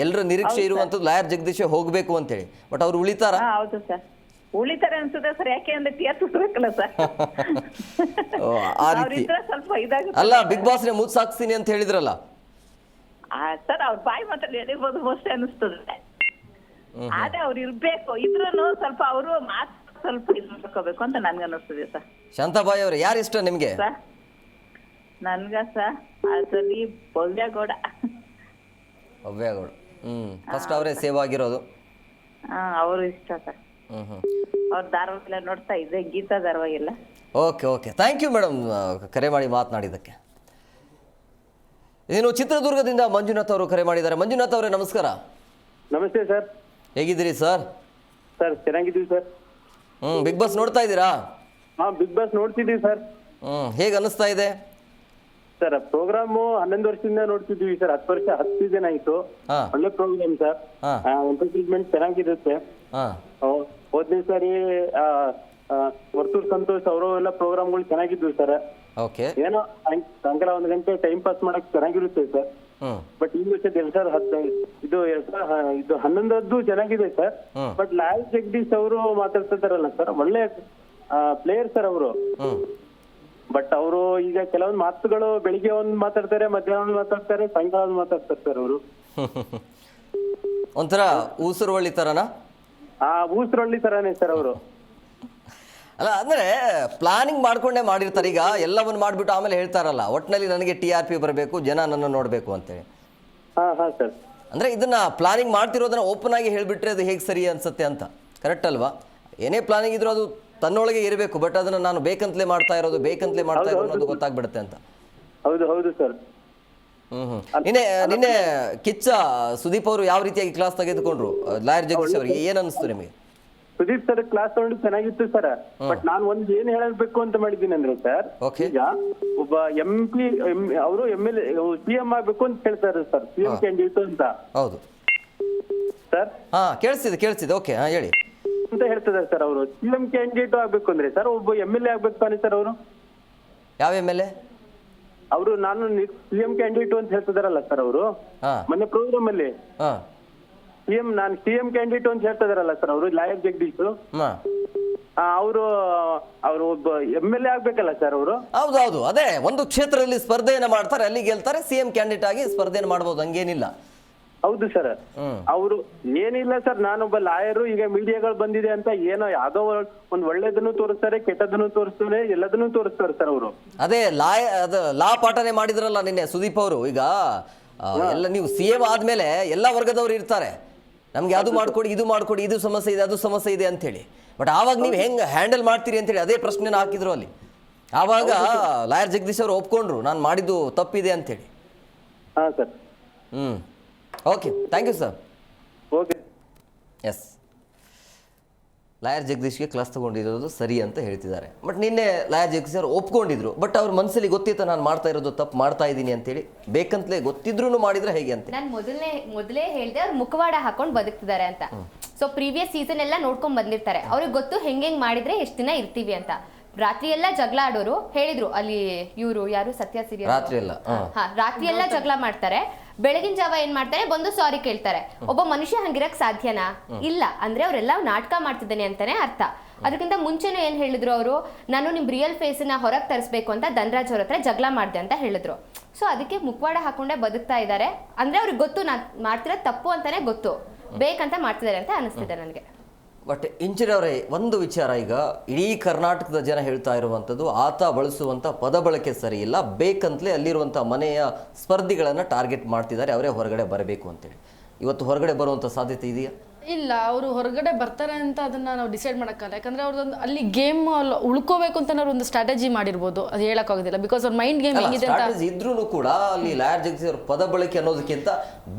ಎಲ್ಲರ ನಿರೀಕ್ಷೆ ಇರುವಂತದ್ದು ಲಾಯರ್ ಜಗದೀಶ್ ಹೋಗ್ಬೇಕು ಅಂತೇಳಿ. ಬಟ್ ಅವ್ರು ಉಳಿತಾರ? ಹಾ ಹೌದು ಸರ್. ಉಳಿತಾರೆ ಅನ್ಸುತ್ತೆ ಸರ್. ಯಾಕೆ ಅಂದ್ರೆ ಟಿಯರ್ ಸುತ್ತಬೇಕಲ್ಲ ಸರ್. ಓ, ಆ ರೀತಿ. ಅವ್ರಿದ್ರೆ ಸ್ವಲ್ಪ ಇದಾಗುತ್ತೆ. ಅಲ್ಲ ಬಿಗ್ ಬಾಸ್ನೇ ಮುದ್ ಸಾಕ್ಸ್ತೀನಿ ಅಂತ ಹೇಳಿದ್ರಲ್ಲ? ಸರ್ ಅವ್ರ ಬಾಯಿ ಮಾತಲ್ಲಿ ಹೇಳಿರ್ಬೋದು ಮೋಸ್ಟ್ಲಿ ಅನಿಸ್ತದೆ. ಆದ್ರೆ ಅವ್ರು ಇರ್ಬೇಕು. ಇದ್ರೂ ಸ್ವಲ್ಪ ಅವರು ಮಾತು ಸ್ವಲ್ಪ ಇದು ಮಾಡ್ಕೋಬೇಕು ಅಂತ ನನ್ಗೆ ಅನಿಸ್ತದೆ ಸರ್. ಶಾಂತಾಬಾಯಿ ಅವ್ರೆ ಯಾರು ಇಷ್ಟ ನಿಮ್ಗೆ? ಸರ್ ನನ್ಗ ಸರ್ ಅದ್ರಲ್ಲಿ ಭವ್ಯಗೌಡ. ಭವ್ಯಗೌಡ. ಹ್ಮ್ ಫಸ್ಟ್ ಅವರೇ ಸೇವ್ ಆಗಿರೋದು. ಹಾ ಅವರು ಇಷ್ಟ ಸರ್. ಹ್ಮ್ ಹ್ಮ್. ಅವ್ರ ಧಾರಾವಾಹಿ ಎಲ್ಲ ನೋಡ್ತಾ ಇದ್ದೆ ಗೀತಾ ಧಾರಾವಾಹಿ ಎಲ್ಲ okay. Okay thank you madam ಕರೆ ಮಾಡಿ ಮಾತನಾಡಿದ್ದಕ್ಕೆ. ಇನ್ನು ಚಿತ್ರದುರ್ಗದಿಂದ ಮಂಜುನಾಥ್ ಅವರು ಕರೆ ಮಾಡಿದ್ದಾರೆ. ಮಂಜುನಾಥ್ ಅವರೇ ನಮಸ್ಕಾರ. ನಮಸ್ತೆ ಸರ್. ಹೇಗಿದ್ದೀರಿ ಸರ್? ಸರ್ ಚೆನ್ನಾಗಿದ್ದೀವಿ ಸರ್. ಹ್ಞೂ ಬಿಗ್ ಬಾಸ್ ನೋಡ್ತಾ ಇದ್ದೀರಾ? ಹಾಂ ಬಿಗ್ ಬಾಸ್ ನೋಡ್ತಿದ್ದೀವಿ ಸರ್. ಹ್ಞೂ ಹೇಗೆ ಅನ್ನಿಸ್ತಾ ಇದೆ? ಸರ್ ಪ್ರೋಗ್ರಾಮು ಹನ್ನೊಂದು ವರ್ಷದಿಂದ ನೋಡ್ತಿದ್ದೀವಿ ಸರ್. ಹತ್ತು ವರ್ಷ ಹತ್ತು ಸೀಸನ್ ಆಯಿತು. ಹಾ. ಒಳ್ಳೆ ಪ್ರೋಗ್ರಾಮ್ ಸರ್. ಹಾ. ಎಂಟರ್ಟೈನ್ಮೆಂಟ್ ಚೆನ್ನಾಗಿರುತ್ತೆ. ಹಾಂ. ಸರಿ ಹೋದ್ನೇ ಸಾರಿ ಆ, ಆ, ವರ್ತೂರ್ ಸಂತೋಷ್ ಅವರು ಎಲ್ಲ ಪ್ರೋಗ್ರಾಮ್ಗಳು ಚೆನ್ನಾಗಿದ್ವು ಸರ್. ಓಕೆ. ಏನೋ ಸಾಯಂ- ಸಾಯಂಕಾಲ ಒಂದು ಗಂಟೆ ಟೈಮ್ ಪಾಸ್ ಮಾಡಕ್ ಚೆನ್ನಾಗಿರುತ್ತೆ ಸರ್. ಬಟ್ ಈ ವರ್ಷದ ಎರಡ್ ಸಾವಿರದ ಹದಿನೈದು ಇದು ಎರಡ್ ಸಾವಿರ ಇದು ಹನ್ನೊಂದದ್ದು ಚೆನ್ನಾಗಿದೆ ಸರ್. ಬಟ್ ಲಾಲ್ ಜಗದೀಶ್ ಅವರು ಮಾತಾಡ್ತಿದಾರಲ್ಲ ಸರ್ ಒಳ್ಳೆ ಪ್ಲೇಯರ್ ಸರ್ ಅವರು. ಬಟ್ ಅವರು ಈಗ ಕೆಲವೊಂದು ಮಾತುಗಳು ಬೆಳಿಗ್ಗೆ ಒಂದ್ ಮಾತಾಡ್ತಾರೆ ಮಧ್ಯಾಹ್ನ ಒಂದ್ ಮಾತಾಡ್ತಾರೆ ಸಾಯಂಕಾಲ ಒಂದ್ ಮಾತಾಡ್ತಾರೆ ಸರ್ ಅವರು. ಒಂಥರ ಊಸುರುವಳ್ಳಿ ಥರನಾ ಆ ಊಸರೊಳ್ಳಿ ತರಾನೇ ಸರ್ ಅವರು. ಅಲ್ಲ ಅಂದರೆ ಪ್ಲಾನಿಂಗ್ ಮಾಡ್ಕೊಂಡೇ ಮಾಡಿರ್ತಾರೆ. ಈಗ ಎಲ್ಲವನ್ನು ಮಾಡಿಬಿಟ್ಟು ಆಮೇಲೆ ಹೇಳ್ತಾರಲ್ಲ ಒಟ್ಟಿನಲ್ಲಿ ನನಗೆ ಟಿ ಆರ್ ಪಿ ಬರಬೇಕು ಜನ ನನ್ನ ನೋಡಬೇಕು ಅಂತೇಳಿ. ಹಾ ಹಾ ಸರ್. ಅಂದರೆ ಇದನ್ನ ಪ್ಲಾನಿಂಗ್ ಮಾಡ್ತಿರೋದನ್ನ ಓಪನ್ ಆಗಿ ಹೇಳಿಬಿಟ್ರೆ ಅದು ಹೇಗೆ ಸರಿ ಅನ್ಸುತ್ತೆ ಅಂತ. ಕರೆಕ್ಟ್ ಅಲ್ವಾ? ಏನೇ ಪ್ಲಾನಿಂಗ್ ಇದ್ರೂ ಅದು ತನ್ನೊಳಗೆ ಇರಬೇಕು ಬಟ್ ಅದನ್ನು ನಾನು ಬೇಕಂತಲೇ ಮಾಡ್ತಾ ಇರೋದು ಬೇಕಂತಲೇ ಮಾಡ್ತಾ ಇರೋದು ಅನ್ನೋದು ಗೊತ್ತಾಗ್ಬಿಡುತ್ತೆ ಅಂತ. ಹೌದು ಹೌದು ಸರ್. ಹ್ಮ್ ಹ್ಮ್. ನಿನ್ನೆ ನಿನ್ನೆ ಕಿಚ್ಚ ಸುದೀಪ್ ಅವರು ಯಾವ ರೀತಿಯಾಗಿ ಕ್ಲಾಸ್ ತೆಗೆದುಕೊಂಡ್ರು? ಲಾಯರ್ ಜಗದೀಶ್ ಅವರಿಗೆ ಏನ್ ಅನಿಸ್ತು ನಿಮಗೆ? ಸುದೀಪ್ ಸರ್ ಕ್ಲಾಸ್ ತಗೊಂಡು ಚೆನ್ನಾಗಿತ್ತು ಸರ್ ಬಟ್ ನಾನು ಒಂದ್ ಏನ್ ಹೇಳಬೇಕು ಅಂತ ಮಾಡಿದ್ದೀನಿ ಅಂದ್ರೆ ಸರ್. ಈಗ ಒಬ್ಬ ಎಂ ಪಿ ಅವರು ಎಂ ಎಲ್ ಸಿ ಎಂ ಆಗ್ಬೇಕು ಅಂತ ಹೇಳ್ತಾರೆ ಸರ್ ಸಿ ಎಂ ಕ್ಯಾಂಡಿಡೇಟ್ ಅಂತ. ಹೌದು. ಸರ್ ಹಾ ಕೇಳಿಸಿದೆ ಕೇಳಿಸಿದೆ. ಓಕೆ ಹಾ ಹೇಳಿ. ಅಂತ ಹೇಳ್ತಿದ್ದಾರೆ ಸರ್ ಅವರು. ಸಿ ಎಂ ಕ್ಯಾಂಡಿಡೇಟ್ ಆಗ್ಬೇಕು ಅಂದ್ರೆ ಸರ್ ಒಬ್ಬ ಎಂ ಎಲ್ ಎ ಆಗ್ಬೇಕು ತಾನೆ ಸರ್ ಅವರು? ಯಾವ ಎಂ ಎಲ್ ಎ ಅವರು ನಾನು ಸಿ ಎಂ ಕ್ಯಾಂಡಿಡೇಟ್ ಅಂತ ಹೇಳ್ತಿದಾರಲ್ಲ ಸರ್ ಅವರು. ಮೊನ್ನೆ ಪ್ರೋಗ್ರಾಮ್ ಅಲ್ಲಿ ಹಾ. ಸಿ ಎಂ ನಾನು ಸಿಎಂ ಕ್ಯಾಂಡಿಡೇಟ್ ಅಂತ ಹೇಳ್ತಿದಾರಲ್ಲ ಸರ್ ಅವರು ಲಾಯರ್ ಜಗದೀಶ್. ಹಾ. ಅವರು ಅವರು ಒಬ್ಬ ಎಂ ಎಲ್ ಎ ಆಗ್ಬೇಕಲ್ಲ ಸರ್ ಅವರು. ಹೌದು ಹೌದು ಅದೇ ಒಂದು ಕ್ಷೇತ್ರದಲ್ಲಿ ಸ್ಪರ್ಧೆಯನ್ನು ಮಾಡ್ತಾರೆ ಅಲ್ಲಿ ಗೆಲ್ತಾರೆ ಸಿಎಂ ಕ್ಯಾಂಡಿಡೇಟ್ ಆಗಿ ಸ್ಪರ್ಧೆಯನ್ನು ಮಾಡ್ಬೋದು ಹಂಗೇನಿಲ್ಲ. ಹೌದು ಸರ್ ಹ್ಮ್. ಅವರು ಏನಿಲ್ಲ ಸರ್ ನಾನೊಬ್ಬ ಲಾಯರು ಈಗ ಮೀಡಿಯಾಗಳು ಬಂದಿದೆ ಅಂತ ಏನೋ ಯಾವ್ದೋ ಒಂದ್ ಒಳ್ಳೇದನ್ನು ತೋರಿಸ್ತಾರೆ ಕೆಟ್ಟದನ್ನು ತೋರಿಸ್ತಾರೆ ಎಲ್ಲದನ್ನು ತೋರಿಸ್ತಾರೆ ಸರ್ ಅವರು. ಅದೇ ಲಾಯ ಅದು ಲಾ ಪಾಠನೆ ಮಾಡಿದ್ರಲ್ಲ ನಿನ್ನೆ ಸುದೀಪ್ ಅವರು ಈಗ ಆ, ಎಲ್ಲ ನೀವು ಸಿ ಎಂ ಆದ್ಮೇಲೆ ಎಲ್ಲ ವರ್ಗದವರು ಇರ್ತಾರೆ. ನಮ್ಗೆ ಅದು ಮಾಡ್ಕೊಡಿ ಇದು ಮಾಡ್ಕೊಡಿ ಇದು ಸಮಸ್ಯೆ ಇದೆ ಅದು ಸಮಸ್ಯೆ ಇದೆ ಅಂತೇಳಿ. ಬಟ್ ಆವಾಗ ನೀವು ಹೆಂಗೆ ಹ್ಯಾಂಡಲ್ ಮಾಡ್ತೀರಿ ಅಂತೇಳಿ ಅದೇ ಪ್ರಶ್ನೆನ ಹಾಕಿದ್ರು ಅಲ್ಲಿ. ಆವಾಗ ಲಾಯರ್ ಜಗದೀಶ್ ಅವರು ಒಪ್ಕೊಂಡ್ರು ನಾನು ಮಾಡಿದ್ದು ತಪ್ಪಿದೆ ಅಂತೇಳಿ. ಹಾ ಸರ್. ಹ್ಞೂ okay thank you sir okay yes lawyer ಜಗದೀಶ್ಗೆ class ತೊಗೊಂಡಿರೋದು ಸರಿ ಅಂತ ಹೇಳ್ತಿದ್ದಾರೆ. ಬಟ್ ನಿನ್ನೆ ಲಾಯರ್ ಜಗದೀಶ್ ಅವರು ಒಪ್ಕೊಂಡಿದ್ರು. ಬಟ್ ಅವ್ರ ಮನಸ್ಸಲ್ಲಿ ಗೊತ್ತಿತ್ತು ನಾನು ಮಾಡ್ತಾ ಇರೋದು ತಪ್ಪು ಮಾಡ್ತಾ ಇದ್ದೀನಿ ಅಂತೇಳಿ. ಬೇಕಂತಲೇ ಗೊತ್ತಿದ್ರು ಮಾಡಿದ್ರೆ ಹೇಗೆ ಅಂತ. ನಾನು ಮೊದಲನೇ ಮೊದಲೇ ಹೇಳ್ದೆ ಅವ್ರು ಮುಖವಾಡ ಹಾಕೊಂಡು ಬದುಕ್ತಿದ್ದಾರೆ ಅಂತ. ಸೊ ಪ್ರೀವಿಯಸ್ ಸೀಸನ್ ಎಲ್ಲ ನೋಡ್ಕೊಂಡ್ ಬಂದಿರ್ತಾರೆ. ಅವ್ರಿಗೆ ಗೊತ್ತು ಹೆಂಗ್ ಹೆಂಗ್ ಮಾಡಿದ್ರೆ ಎಷ್ಟು ದಿನ ಇರ್ತೀವಿ ಅಂತ. ರಾತ್ರಿ ಎಲ್ಲ ಜಗಳ ಆಡೋರು ಹೇಳಿದ್ರು. ಅಲ್ಲಿ ಇವರು ಯಾರು ಸತ್ಯ ಸಿರಿ ರಾತ್ರಿ ಎಲ್ಲ, ಹಾ. ಹಾ ರಾತ್ರಿ ಎಲ್ಲ ಜಗಳ ಮಾಡ್ತಾರೆ. ಬೆಳಗಿನ ಜಾವ ಏನ್ ಮಾಡ್ತಾರೆ? ಬಂದು ಸಾರಿ ಕೇಳ್ತಾರೆ. ಒಬ್ಬ ಮನುಷ್ಯ ಹಂಗಿರಕ್ ಸಾಧ್ಯನಾ? ಇಲ್ಲ. ಅಂದ್ರೆ ಅವರೆಲ್ಲ ನಾಟಕ ಮಾಡ್ತಿದ್ದಾನೆ ಅಂತಾನೆ ಅರ್ಥ. ಅದಕ್ಕಿಂತ ಮುಂಚೆನೇ ಏನ್ ಹೇಳಿದ್ರು ಅವರು? ನಾನು ನಿಮ್ ರಿಯಲ್ ಫೇಸ್ನ ಹೊರಗೆ ತರಿಸ್ಬೇಕು ಅಂತ ಧನರಾಜ್ ಅವ್ರ ಹತ್ರ ಜಗಳ ಮಾಡ್ದೆ ಅಂತ ಹೇಳಿದ್ರು. ಸೊ ಅದಕ್ಕೆ ಮುಖವಾಡ ಹಾಕೊಂಡೇ ಬದುಕ್ತಾ ಇದ್ದಾರೆ ಅಂದ್ರೆ ಅವ್ರಿಗೆ ಗೊತ್ತು ನಾ ಮಾಡ್ತಿರೋ ತಪ್ಪು ಅಂತಾನೆ ಗೊತ್ತು. ಬೇಕಂತ ಮಾಡ್ತಿದ್ದಾರೆ ಅಂತ ಅನಿಸ್ತಿದೆ ನನಗೆ. ಬಟ್ ಇಂಚಿನವರೇ ಒಂದು ವಿಚಾರ ಈಗ, ಇಡೀ ಕರ್ನಾಟಕದ ಜನ ಹೇಳ್ತಾ ಇರುವಂಥದ್ದು, ಆತ ಬಳಸುವಂಥ ಪದ ಬಳಕೆ ಸರಿ ಇಲ್ಲ, ಬೇಕಂತಲೇ ಅಲ್ಲಿರುವಂಥ ಮನೆಯ ಸ್ಪರ್ಧಿಗಳನ್ನು ಟಾರ್ಗೆಟ್ ಮಾಡ್ತಿದ್ದಾರೆ, ಅವರೇ ಹೊರಗಡೆ ಬರಬೇಕು ಅಂತೇಳಿ. ಇವತ್ತು ಹೊರಗಡೆ ಬರುವಂಥ ಸಾಧ್ಯತೆ ಇದೆಯಾ? ಇಲ್ಲ ಅವರು ಹೊರಗಡೆ ಬರ್ತಾರೆ ಅಂತ ಅದನ್ನ ನಾವು ಡಿಸೈಡ್ ಮಾಡೋಕ್ಕಲ್ಲ ಯಾಕಂದ್ರೆ ಅವ್ರದ್ದೊಂದು ಅಲ್ಲಿ ಗೇಮ್ ಉಳ್ಕೋಬೇಕು ಅಂತ ಅವ್ರು ಒಂದು ಸ್ಟ್ರಾಟಜಿ ಮಾಡಿರ್ಬೋದು. ಅದು ಹೇಳಕ್ಕಾಗೋದಿಲ್ಲ ಬಿಕಾಸ್ ಅವ್ರ ಮೈಂಡ್ ಗೇಮ್ ಹೆಂಗಿದೆ ಅಂತ. ಸ್ಟ್ರಾಟಜಿ ಇದ್ರೂ ಕೂಡ ಅಲ್ಲಿ ಲಾಯರ್ ಜಗದೀಶ್ ಅವರ ಪದ ಬಳಕೆ ಅನ್ನೋದಕ್ಕಿಂತ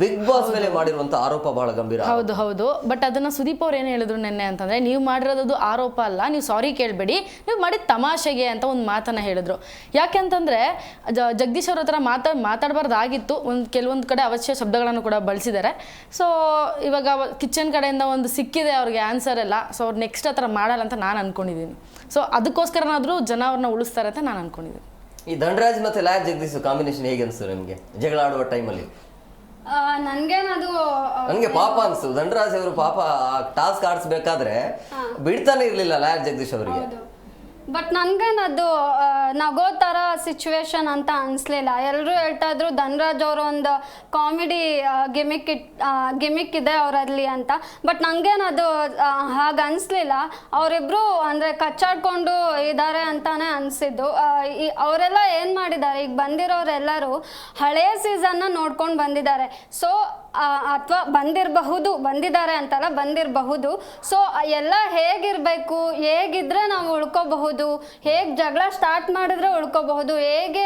ಬಿಗ್ ಬಾಸ್ ಮೇಲೆ ಮಾಡಿರುವಂತ ಆರೋಪ ಬಹಳ ಗಂಭೀರ. ಹೌದು ಹೌದು. ಬಟ್ ಅದನ್ನ ಸುದೀಪ್ ಅವ್ರು ಏನು ಹೇಳಿದ್ರು ನೆನ್ನೆ ಅಂತಂದ್ರೆ ನೀವು ಮಾಡಿರೋದು ಆರೋಪ ಅಲ್ಲ ನೀವು ಸಾರಿ ಕೇಳಬೇಡಿ ನೀವು ಮಾಡಿದ ತಮಾಷೆಗೆ ಅಂತ ಒಂದು ಮಾತನ್ನ ಹೇಳಿದ್ರು. ಯಾಕೆಂತಂದ್ರೆ ಜಗದೀಶ್ ಅವ್ರ ಹತ್ರ ಮಾತಾ ಮಾತಾಡಬಾರ್ದಾಗಿತ್ತು. ಒಂದು ಕೆಲವೊಂದು ಕಡೆ ಅವಶ್ಯ ಶಬ್ದಗಳನ್ನು ಕೂಡ ಬಳಸಿದ್ದಾರೆ. ಸೊ ಇವಾಗ ಕಿಚನ್ ಕಡೆಯಿಂದ ಒಂದು ಸಿಕ್ಕಿದೆ ಅವ್ರಿಗೆ ಆನ್ಸರ್ ಎಲ್ಲ. ಸೊ ಅವ್ರು ನೆಕ್ಸ್ಟ್ ಆ ಥರ ಮಾಡಲ್ಲ ಅಂತ ನಾನು ಅನ್ಕೊಂಡಿದ್ದೀನಿ ಸೊ ಅದಕ್ಕೋಸ್ಕರನಾದರೂ ಜನ ಅವ್ರನ್ನ ಉಳಿಸ್ತಾರೆ ಅಂತ ನಾನು ಅನ್ಕೊಂಡಿದ್ದೀನಿ ಈ ಧನರಾಜ್ ಮತ್ತೆ ಲಾಯರ್ ಜಗದೀಶ್ ಕಾಂಬಿನೇಷನ್ ಹೇಗೆ ಅನಿಸ್ತು ನಿಮಗೆ? ಜಗಳ ಆಡುವ ಟೈಮಲ್ಲಿ ನನ್ಗೇನದು ಆ, ನನಗೆ ಪಾಪ ಅನಿಸ್ತು. ಧನರಾಜ್ ಅವರು ಪಾಪ ಟಾಸ್ಕ್ ಆಡಿಸ್ಬೇಕಾದ್ರೆ ಬಿಡ್ತಾನೆ ಇರಲಿಲ್ಲ ಲಾಯರ್ ಜಗದೀಶ್ ಅವರಿಗೆ. ಬಟ್ ನನ್ಗೇನದು ಅದು ನಗೋ ಥರ ಸಿಚುವೇಶನ್ ಅಂತ ಅನಿಸ್ಲಿಲ್ಲ. ಎಲ್ಲರೂ ಹೇಳ್ತಾ ಇದ್ರು, ಧನ್ರಾಜ್ ಅವರು ಒಂದು ಕಾಮಿಡಿ ಗಿಮಿಕ್ ಇಟ್ ಗಿಮಿಕ್ ಇದೆ ಅವರಲ್ಲಿ ಅಂತ. ಬಟ್ ನನಗೇನದು ಹಾಗೆ ಅನಿಸ್ಲಿಲ್ಲ. ಅವರಿಬ್ರು ಅಂದರೆ ಕಚ್ಚಾಡ್ಕೊಂಡು ಇದ್ದಾರೆ ಅಂತಾನೆ ಅನಿಸಿದ್ದು. ಅವರೆಲ್ಲ ಏನು ಮಾಡಿದ್ದಾರೆ? ಈಗ ಬಂದಿರೋರೆಲ್ಲರೂ ಹಳೆಯ ಸೀಸನ್ನ ನೋಡ್ಕೊಂಡು ಬಂದಿದ್ದಾರೆ. ಸೊ ಅಥವಾ ಬಂದಿರಬಹುದು, ಬಂದಿದ್ದಾರೆ ಅಂತಲ್ಲ ಬಂದಿರಬಹುದು. ಸೊ ಎಲ್ಲ ಹೇಗಿರಬೇಕು, ಹೇಗಿದ್ರೆ ನಾವು ಉಳ್ಕೋಬಹುದು, ಹೇಗೆ ಜಗಳ ಸ್ಟಾರ್ಟ್ ಮಾಡಿದ್ರೆ ಉಳ್ಕೋಬಹುದು, ಹೇಗೆ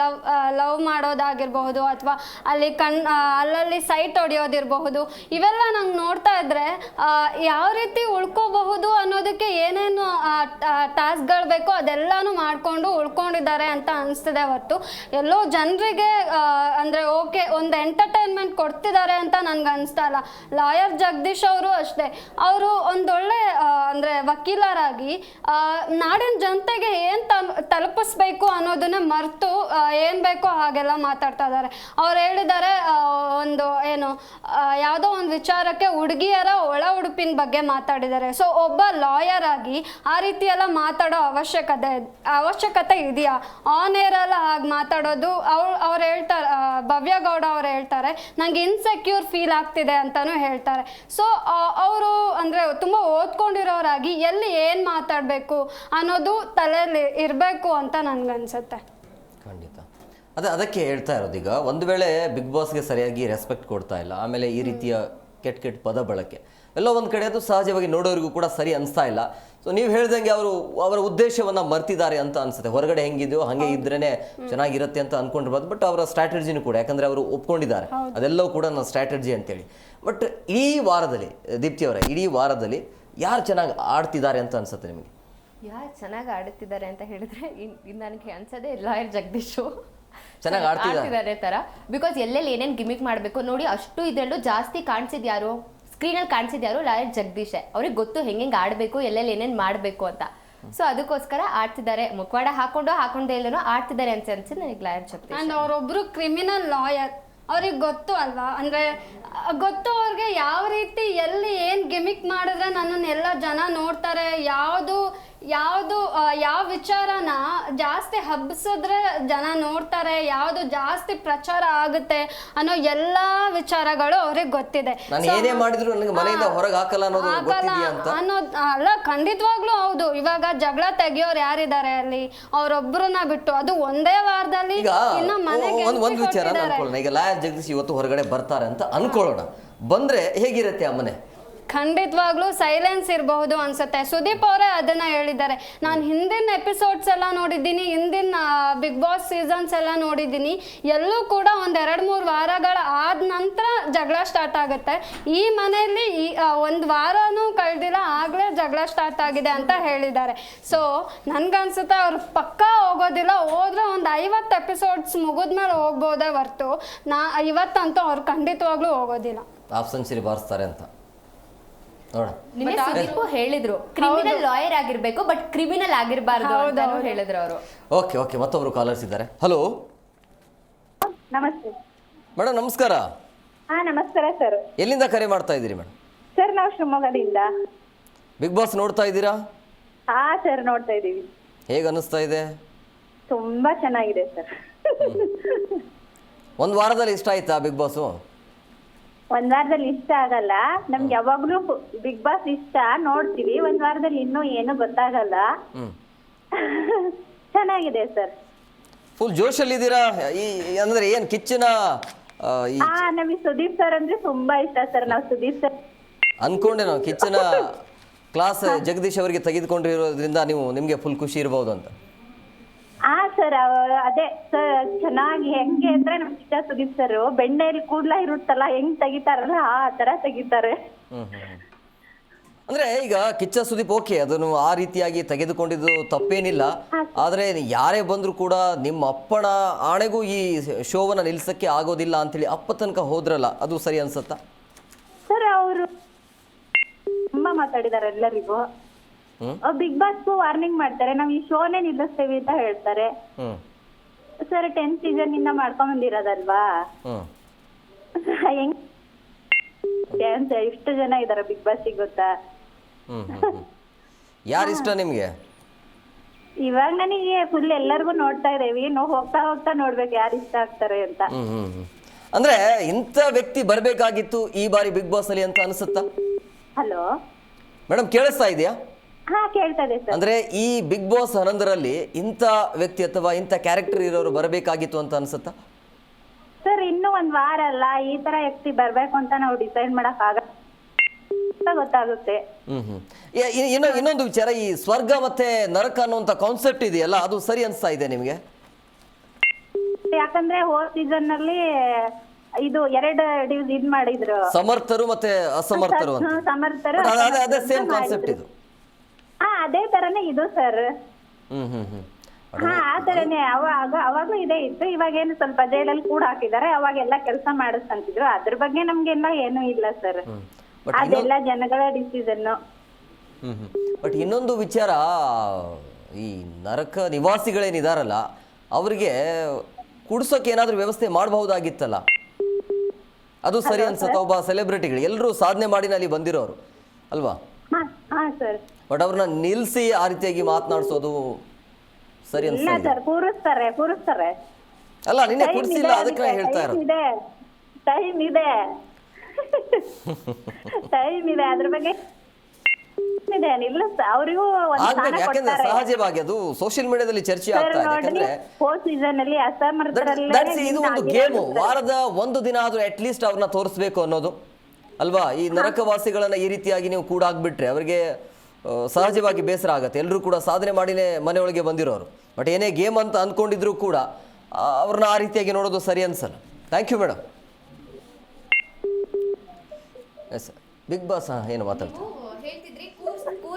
ಲವ್ ಲವ್ ಮಾಡೋದಾಗಿರಬಹುದು, ಅಥವಾ ಅಲ್ಲಿ ಕಣ್ ಅಲ್ಲಲ್ಲಿ ಸೈಟ್ ಹೊಡೆಯೋದಿರಬಹುದು, ಇವೆಲ್ಲ ನಂಗೆ ನೋಡ್ತಾ ಇದ್ರೆ ಯಾವ ರೀತಿ ಉಳ್ಕೋಬಹುದು ಅದೆಲ್ಲಾನು ಮಾಡಿಕೊಂಡು ಉಳ್ಕೊಂಡಿದ್ದಾರೆ ಅಂತ ಅನಿಸ್ತಿದೆ ಹೊರತು. ಎಲ್ಲೋ ಜನರಿಗೆ ಅಂದರೆ ಓಕೆ, ಒಂದು ಎಂಟರ್ಟೈನ್ಮೆಂಟ್ ಕೊಡ್ತಿದ್ದಾರೆ ಅಂತ ನನ್ಗೆ ಅನಿಸ್ತಾ ಇಲ್ಲ. ಲಾಯರ್ ಜಗದೀಶ್ ಅವರು ಅಷ್ಟೇ. ಅವರು ಒಂದೊಳ್ಳೆ ಅಂದರೆ ವಕೀಲರಾಗಿ ನಾಡಿನ ಜನತೆಗೆ ಏನು ತಲ್- ತಲುಪಿಸ್ಬೇಕು ಅನ್ನೋದನ್ನ ಮರೆತು ಏನು ಬೇಕೋ ಹಾಗೆಲ್ಲ ಮಾತಾಡ್ತಾ ಇದ್ದಾರೆ. ಅವ್ರು ಹೇಳಿದ್ದಾರೆ ಒಂದು ಏನು ಯಾವುದೋ ಒಂದು ವಿಚಾರಕ್ಕೆ ಹುಡುಗಿಯರ ಒಳ ಉಡುಪಿನ ಬಗ್ಗೆ ಮಾತಾಡಿದ್ದಾರೆ. ಸೊ, ಒಬ್ಬ ಲಾಯರ್ ಆಗಿ ಆ ರೀತಿ ಎಲ್ಲ ಮಾತಾಡೋ ಅವಶ್ಯಕತೆ ಅವಶ್ಯಕತೆ ಇದೆಯಾ? ಆನ್ ಏರ್ ಅಲ್ಲಿ ಹಾಗೆ ಮಾತಾಡೋದು. ಅವ್ರು ಅವ್ರು ಹೇಳ್ತಾರೆ ಭವ್ಯ ಗೌಡ ಅವ್ರು ಹೇಳ್ತಾರೆ ನಂಗೆ ಇನ್ಸೆಕ್ಯೂರ್ ಫೀಲ್ ಆಗ್ತಿದೆ ಅಂತಾನು ಹೇಳ್ತಾರೆ. ಸೊ ಅವರು ಅಂದ್ರೆ ತುಂಬಾ ಓದ್ಕೊಂಡಿರೋರಾಗಿ ಎಲ್ಲಿ ಏನ್ ಮಾತಾಡಬೇಕು ಅನ್ನೋದು ತಲೆಯಲ್ಲಿ ಇರಬೇಕು ಅಂತ ನನ್ಗನ್ಸುತ್ತೆ. ಖಂಡಿತ. ಅದೇ ಅದಕ್ಕೆ ಹೇಳ್ತಾ ಇರೋದು ಈಗ ಒಂದು ವೇಳೆ ಬಿಗ್ ಬಾಸ್ಗೆ ಸರಿಯಾಗಿ ರೆಸ್ಪೆಕ್ಟ್ ಕೊಡ್ತಾ ಇಲ್ಲ ಆಮೇಲೆ ಈ ರೀತಿಯ ಕೆಟ್ಟ ಕೆಟ್ಟ ಪದ ಬಳಕೆ. ಎಲ್ಲೋ ಒಂದು ಕಡೆ ಅದು ಸಹಜವಾಗಿ ನೋಡೋರಿಗೂ ಕೂಡ ಸರಿ ಅನಿಸ್ತಾ ಇಲ್ಲ. ಸೊ ನೀವು ಹೇಳ್ದಂಗೆ ಅವರು ಅವರ ಉದ್ದೇಶವನ್ನ ಮರ್ತಿದ್ದಾರೆ ಅಂತ ಅನ್ಸುತ್ತೆ. ಹೊರಗಡೆ ಹೆಂಗಿದೆಯೋ ಹಾಗೆ ಇದ್ರೇನೆ ಚೆನ್ನಾಗಿರುತ್ತೆ ಅಂತ ಅನ್ಕೊಂಡಿರ್ಬೋದು. ಬಟ್ ಅವರ ಸ್ಟ್ರಾಟಜಿನೂ ಕೂಡ ಯಾಕಂದ್ರೆ ಅವರು ಒಪ್ಕೊಂಡಿದ್ದಾರೆ. ಅದೆಲ್ಲವೂ ಕೂಡ ನನ್ನ ಸ್ಟ್ರಾಟಜಿ ಅಂತೇಳಿ. ಬಟ್ ಈ ವಾರದಲ್ಲಿ ದೀಪ್ತಿ ಅವರೇ ಇಡೀ ವಾರದಲ್ಲಿ ಯಾರು ಚೆನ್ನಾಗಿ ಆಡ್ತಿದ್ದಾರೆ ಅಂತ ಅನ್ಸುತ್ತೆ ನಿಮಗೆ? ಯಾರು ಚೆನ್ನಾಗಿ ಆಡುತ್ತಿದ್ದಾರೆ ಅಂತ ಹೇಳಿದ್ರೆ ನನಗೆ ಅನ್ಸೋದೇ ಲಾಯರ್ ಜಗದೀಶು. ಚೆನ್ನಾಗ್ ಆಡ್ತಿದ್ದಾರೆ. ತರ. ಬಿಕಾಸ್ ಎಲ್ಲೆಲ್ಲಿ ಏನೇನು ಗಿಮಿಕ್ ಮಾಡಬೇಕು ನೋಡಿ ಅಷ್ಟು ಇದ್ರಲ್ಲೂ ಜಾಸ್ತಿ ಕಾಣಿಸಿದ್ಯಾರು ಸ್ಕ್ರೀನಲ್ಲಿ ಕಾಣಿಸಿದ್ಯಾರು ಲಾಯರ್ ಜಗದೀಶೆ. ಅವ್ರಿಗೆ ಗೊತ್ತು ಹೆಂಗೆ ಆಡಬೇಕು ಎಲ್ಲೆಲ್ಲಿ ಏನೇನು ಮಾಡಬೇಕು ಅಂತ. ಸೊ ಅದಕ್ಕೋಸ್ಕರ ಆಡ್ತಿದ್ದಾರೆ. ಮುಖವಾಡ ಹಾಕೊಂಡು ಹಾಕೊಂಡೇ ಇಲ್ಲನೋ ಆಡ್ತಿದ್ದಾರೆ ಅಂತ ಅನ್ಸಿ ನನಗೆ ಲಾಯರ್ ಜಗದೀಶ್. ಅಂಡ್ ಅವರೊಬ್ರು ಕ್ರಿಮಿನಲ್ ಲಾಯರ್ ಅವ್ರಿಗೆ ಗೊತ್ತು ಅಲ್ವಾ? ಅಂದ್ರೆ ಗೊತ್ತು ಅವ್ರಿಗೆ ಯಾವ ರೀತಿ ಎಲ್ಲಿ ಏನ್ ಗಿಮಿಕ್ ಮಾಡಿದ್ರೆ ನನ್ನನ್ನು ಎಲ್ಲ ಜನ ನೋಡ್ತಾರೆ. ಯಾವುದು ಯಾವುದು ಯಾವ ವಿಚಾರನ ಜಾಸ್ತಿ ಹಬ್ಬಿಸಿದ್ರೆ ಜನ ನೋಡ್ತಾರೆ ಯಾವುದು ಜಾಸ್ತಿ ಪ್ರಚಾರ ಆಗುತ್ತೆ ಅನ್ನೋ ಎಲ್ಲಾ ವಿಚಾರಗಳು ಅವ್ರಿಗೆ ಗೊತ್ತಿದೆ. ನಾನು ಏನೇ ಮಾಡಿದ್ರು ನನಗೆ ಮನೆಯಿಂದ ಹೊರಗೆ ಹಾಕಲ್ಲ ಅನ್ನೋದು ಹಾಕಲ್ಲ ಗೊತ್ತಿದೆಯಾ ಅಂತ? ಅನ್ನೋದ್ ಅಲ್ಲ ಖಂಡಿತವಾಗ್ಲೂ ಹೌದು. ಇವಾಗ ಜಗಳ ತೆಗಿಯೋರು ಯಾರಿದ್ದಾರೆ ಅಲ್ಲಿ? ಅವ್ರೊಬ್ರನ್ನ ಬಿಟ್ಟು ಅದು ಒಂದೇ ವಾರದಲ್ಲಿ ಈಗ ಇನ್ನ ಮನೆಗೆ ಒಂದ್ ಒಂದ್ ವಿಚಾರ ಅನ್ಕೊಳ್ಳೋಣ ಈಗ ಲಾಯರ್ ಜಗದೀಶ್ ಇವತ್ತು ಹೊರಗಡೆ ಬರ್ತಾರೆ ಅಂತ ಅನ್ಕೊಳ್ಳೋಣ ಬಂದ್ರೆ ಹೇಗಿರುತ್ತೆ ಆ ಮನೆ? ಖಂಡಿತವಾಗ್ಲೂ ಸೈಲೆನ್ಸ್ ಇರಬಹುದು ಅನ್ಸುತ್ತೆ. ಸುದೀಪ್ ಅವರೇ ಅದನ್ನ ಹೇಳಿದ್ದಾರೆ. ನಾನು ಹಿಂದಿನ ಎಪಿಸೋಡ್ಸ್ ಎಲ್ಲ ನೋಡಿದ್ದೀನಿ, ಹಿಂದಿನ ಬಿಗ್ ಬಾಸ್ ಸೀಸನ್ಸ್ ಎಲ್ಲ ನೋಡಿದ್ದೀನಿ. ಎಲ್ಲೂ ಕೂಡ ಒಂದ್ ಎರಡ್, ಮೂರು ವಾರಗಳ ಆದ ನಂತರ ಜಗಳ ಸ್ಟಾರ್ಟ್ ಆಗುತ್ತೆ. ಈ ಮನೆಯಲ್ಲಿ ಈ ಒಂದು ವಾರನೂ ಕಳೆದಿಲ್ಲ, ಆಗ್ಲೇ ಜಗಳ ಸ್ಟಾರ್ಟ್ ಆಗಿದೆ ಅಂತ ಹೇಳಿದ್ದಾರೆ. ಸೊ ನನ್ಗನ್ಸುತ್ತೆ ಅವ್ರು ಪಕ್ಕಾ ಹೋಗೋದಿಲ್ಲ, ಹೋದ್ರೆ ಒಂದು ಐವತ್ತು ಎಪಿಸೋಡ್ಸ್ ಮುಗಿದ್ಮೇಲೆ ಹೋಗ್ಬೋದೇ ಹೊರ್ತು. ನಾ ಇವತ್ತಂತೂ ಅವ್ರು ಖಂಡಿತವಾಗ್ಲೂ ಹೋಗೋದಿಲ್ಲ. ಆಪ್ಷನ್ ಇಲ್ಲಿ ಬಾರಿಸ್ತಾರೆ ಅಂತ. ನಿನ್ನೆ ಸುದೀಪ್ ಹೇಳಿದ್ರು ಕ್ರಿಮಿನಲ್ ಲಾಯರ್ ಆಗಿರ್ಬೇಕು ಬಟ್ ಕ್ರಿಮಿನಲ್ ಆಗಿರಬಾರ್ದು ಅಂತಾನು ಹೇಳಿದ್ರು ಅವರು ಓಕೆ ಓಕೆ ಮತ್ತೊಬ್ರು ಕಾಲರ್ಸ್ ಇದ್ದಾರೆ. ಹಲೋ ನಮಸ್ತೆ. ಮೇಡಮ್ ನಮಸ್ಕಾರ. ಹಾ ನಮಸ್ಕಾರ ಸರ್ ಎಲ್ಲಿಂದ ಕರೆ ಮಾಡ್ತಾ ಇದ್ದೀರಿ ಮೇಡಮ್ ಸರ್ ನಾವು ಶಿವಮೊಗ್ಗದಿಂದ. ಬಿಗ್ ಬಾಸ್ ನೋಡ್ತಾ ಇದ್ದೀರಾ? ಹಾ ಸರ್ ನೋಡ್ತಾ ಇದ್ದೀವಿ. ಹೇಗೆ ಅನ್ನಿಸ್ತಾ ಇದೆ? ತುಂಬಾ ಚೆನ್ನಾಗಿದೆ ಸರ್ ಒಂದು ವಾರದಲ್ಲಿ ಇಷ್ಟ ಆಯ್ತಾ ಬಿಗ್ ಬಾಸು ಒಂದ್ ವಾರದಲ್ಲಿ ಇಷ್ಟ ಆಗಲ್ಲ. ನಮ್ಗೆ ಯಾವಾಗ್ಲೂ ಬಿಗ್ ಬಾಸ್ ಇಷ್ಟ ನೋಡ್ತೀವಿ. ಒಂದ್ ವಾರದಲ್ಲಿ ಇನ್ನು ಏನು ಗೊತ್ತಾಗಲ್ಲ. ಚೆನ್ನಾಗಿದೆ ಸರ್. ಫುಲ್ ಜೋಶಲ್ಲಿ ಇದ್ದೀರಾ? ಈ- ಅಂದ್ರೆ ಏನು ಕಿಚ್ಚಿನ ಆ, ಈ ಹಾ ನಮಗೆ ಸುದೀಪ್ ಸರ್ ಅಂದ್ರೆ ತುಂಬಾ ಇಷ್ಟ ಸರ್. ನಾವು ಸುದೀಪ್ ಸರ್ ಅನ್ಕೊಂಡೆ ನಾವು ಕಿಚ್ಚನ ಕ್ಲಾಸ್ ಜಗದೀಶ್ ಅವರಿಗೆ ತೆಗೆದುಕೊಂಡಿರೋದ್ರಿಂದ ನೀವು ನಿಮಗೆ ಫುಲ್ ಖುಷಿ ಇರ್ಬೋದು ಅಂತ. ಹಾ ಸರ್ ಅದೇ ಸರ್ ಚೆನ್ನಾಗಿ ಹೆಂಗೆ ಅಂದ್ರೆ ನಮ್ ಇಷ್ಟ ಸುದೀಪ್ ಸರ್ ಬೆಣ್ಣೆಯಲ್ಲಿ ಕೂಡ್ಲ ಇರುತ್ತಲ್ಲ ಹೆಂಗ್ ತೆಗಿತಾರಲ್ಲ ಆ ತರ ತೆಗಿತಾರೆ. ಅಂದ್ರೆ ಈಗ ಕಿಚ್ಚ ಸುದೀಪ್ ಓಕೆ ಅದನ್ನು ಆ ರೀತಿಯಾಗಿ ತೆಗೆದುಕೊಂಡಿದ್ದು ತಪ್ಪೇನಿಲ್ಲ ಆದ್ರೆ ಯಾರೇ ಬಂದ್ರು ಕೂಡ ನಿಮ್ಮ ಅಪ್ಪನ ಆಣೆಗೂ ಈ ಶೋವನ್ನ ನಿಲ್ಸಕ್ಕೆ ಆಗೋದಿಲ್ಲ ಅಂತ ಹೇಳಿ ಅಪ್ಪ ತನಕ ಹೋದ್ರಲ್ಲ ಅದು ಸರಿ ಅನ್ಸತ್ತಾ ಸರ್ ಅವರು ತುಂಬಾ ಮಾತಾಡಿದಾರೆ ಎಲ್ಲರಿಗೂ. ಬಿಗ್ ಬಾಸ್ಗೂ ವಾರ್ನಿಂಗ್ ಮಾಡ್ತಾರೆ. ನಾವ್ ಈ ಶೋನೇ ನಿಲ್ಲಿಸ್ತೇವೆ ಅಂತ ಹೇಳ್ತಾರೆ. ಹ್ಮ್. ಸರ್ ಟೆಂತ್ ಸೀಸನ್ ಇಂದ ಮಾಡ್ಕೊಂಡ್ ಬಂದಿರೋದಲ್ವಾ? ಹ್ಮ್. ಹೆಂಗ್? ಅಂತ ಜನ ಇದಾರೆ ಬಿಗ್ ಬಾಸ್ ಗೊತ್ತಾ? ಹ್ಮ್ ಹ್ಮ್ ಹ್ಮ್. ಯಾರು ಇಷ್ಟ ನಿಮ್ಗೆ? ಇವಾಗ ನನಗೆ ಫುಲ್ ಎಲ್ಲರಿಗೂ ನೋಡ್ತಾ ಇದೇವಿ ನೋ ಹೋಗ್ತಾ ಹೋಗ್ತಾ ನೋಡ್ಬೇಕು ಯಾರು ಇಷ್ಟ ಆಗ್ತಾರೆ ಅಂತ. ಹ್ಮ್ ಹ್ಮ್ ಹ್ಮ್. ಅಂದ್ರೆ ಇಂಥ ವ್ಯಕ್ತಿ ಬರ್ಬೇಕಾಗಿತ್ತು ಈ ಬಾರಿ ಬಿಗ್ ಬಾಸ್ ಅಲ್ಲಿ ಅಂತ ಅನ್ಸುತ್ತಾ? ಹಲೋ ಮೇಡಮ್ ಕೇಳಿಸ್ತಾ ಇದೆಯಾ? ಅಂದ್ರೆ ಈ ಬಿಗ್ ಬಾಸ್ ಹನ್ನೊಂದರಲ್ಲಿ ಇಂಥ ವ್ಯಕ್ತಿ ಅಥವಾ ಇಂಥ ಕ್ಯಾರೆಕ್ಟರ್ ಇರೋರು ಬರಬೇಕಾಗಿತ್ತು ಅಂತ ಅನ್ಸುತ್ತಾ? ಸರ್ ಇನ್ನು ಒಂದ್ ವಾರ ಅಲ್ಲ ಈ ತರ ವ್ಯಕ್ತಿ ಬರ್ಬೇಕು ಅಂತ ನಾವು ಡಿಸೈಡ್ ಮಾಡಕ್ ಆಗ ಗೊತ್ತಾಗುತ್ತೆ. ಹ್ಮ್ ಹ್ಮ್. ಇ- ಇ- ಇನ್ನು ಇನ್ನೊಂದು ವಿಚಾರ ಈ ಸ್ವರ್ಗ ಮತ್ತೆ ನರಕ ಅನ್ನುವಂಥ ಕಾನ್ಸೆಪ್ಟ್ ಇದೆಯಲ್ಲ ಅದು ಸರಿ ಅನ್ಸ್ತಾ ಇದೆ ನಿಮಗೆ? ಯಾಕಂದ್ರೆ ಹೋದ ಸೀಸನ್ನಲ್ಲಿ ಇದು ಎರಡು ಡಿವಿಸ್ ಇದ್ ಮಾಡಿದ್ರು. ಸಮರ್ಥರು ಮತ್ತೆ ಅಸಮರ್ಥರು ಅಂತ. ಹ್ಮ್, ಸಮರ್ಥರು But ಅದೇ- ಅದೇ ಅದೇ ಸೇಮ್ ಕಾನ್ಸೆಪ್ಟ್ ಇದು. ಹಾ ಅದೇ ತರನೇ ಇದು ಸರ್ ಹ್ಮ್ ಹ್ಮ್ ಹ್ಮ್. ಹಾ ಆ ತರನೇ. ಅವಾಗ ಅವಾಗೂ ಇದೇ ಇತ್ತು. ಇವಾಗ ಏನು ಸ್ವಲ್ಪ ಜೈಲಲ್ಲಿ ಕೂಡ ಹಾಕಿದ್ದಾರೆ. ಅವಾಗೆಲ್ಲ ಕೆಲಸ ಮಾಡಿಸ್ತಂತಿದ್ರು. ಅದ್ರ ಬಗ್ಗೆ ನಮ್ಗೆಲ್ಲ ಏನೂ ಇಲ್ಲ ಸರ್ ಬಟ್ ಅದೆಲ್ಲ ಜನಗಳ ಡಿಸಿಷನ್ ಹ್ಮ್ ಹ್ಮ್. ಬಟ್ ಇನ್ನೊಂದು ವಿಚಾರ ಈ ನರಕ ನಿವಾಸಿಗಳೇನಿದಾರಲ್ಲ ಅವರಿಗೆ ಕುಡ್ಸೋಕೆ ಏನಾದರೂ ವ್ಯವಸ್ಥೆ ಮಾಡಬಹುದಾಗಿತ್ತಲ್ಲ? ಅದು ಸರಿ ಅನ್ಸುತ್ತೆ? ಒಬ್ಬ ಸೆಲೆಬ್ರಿಟಿಗಳು ಎಲ್ಲರೂ ಸಾಧನೆ ಮಾಡಿ ಅಲ್ಲಿ ಬಂದಿರೋರು. ಅಲ್ವಾ? ಹಾ ಹಾ ಸರ್ ಬಟ್ ಅವ್ರನ್ನ ನಿಲ್ಲಿಸಿ ಆ ರೀತಿಯಾಗಿ ಮಾತನಾಡಿಸೋದು ಸರಿ ಇಲ್ಲ ಅನ್ಸ್ತಾ ಸರ್ ಕೂರಿಸ್ತಾರೆ ಕೂರಿಸ್ತಾರೆ. ಅಲ್ಲ ನಿನ್ನೆ Time ಕುಡ್ಸಿಲ್ಲ ಇದೆ ಅದಕ್ಕೆ ಅದಕ್ಕೆ, ಹೇಳ್ತಾ time ಇರೋದು. ಇದೆ ಟೈಮ್ ಇದೆ. ಟೈಮ್ ಇದೆ ಅದ್ರ ಬಗ್ಗೆ ಇದೆ ಇಲ್ಲ ಅವರಿಗೂ ಒಂದು ಸ್ಥಾನ ಯಾಕಂದ್ರೆ ಕೊಡ್ತಾರೆ. ಸಹಜವಾಗಿ ಅದು ಸೋಷಿಯಲ್ ಮೀಡಿಯಾದಲ್ಲಿ ಚರ್ಚೆ ಸರ್ ಆಗ್ತಾ ಇದೆ ನೋಡ್ರಿ ಯಾಕಂದ್ರೆ ಸೀಸನ್ ಅಲ್ಲಿ ಅಸಮರ್ಥರಲ್ಲೇ ದಟ್ಸ್ ಇದು win ಒಂದು ಆಗಿರೋದು ಗೇಮು ಸರ್. ವಾರದ ಒಂದು ದಿನ ಆದ್ರೂ ಅಟ್ ಲೀಸ್ಟ್ ಅವ್ರನ್ನ ತೋರಿಸ್ಬೇಕು ಅನ್ನೋದು. ಅಲ್ವಾ? ಈ ನರಕವಾಸಿಗಳನ್ನ ಈ ರೀತಿಯಾಗಿ ನೀವು ಕೂಡ ಆಗ್ಬಿಟ್ರೆ ಅವರಿಗೆ ಸಹಜವಾಗಿ ಬೇಸರ ಆಗುತ್ತೆ. ಎಲ್ಲರೂ ಕೂಡ ಸಾಧನೆ ಮಾಡಿನೇ ಮನೆಯೊಳಗೆ ಬಂದಿರೋರು. ಬಟ್ ಏನೇ ಗೇಮ್ ಅಂತ ಅಂದ್ಕೊಂಡಿದ್ರು ಕೂಡ ಅವ್ರನ್ನ ಆ ರೀತಿಯಾಗಿ ನೋಡೋದು ಸರಿ ಅನ್ಸಲ್ಲ. Thank you madam yes Bigg Boss ಏನು ಮಾತಾಡ್ತೀವಿ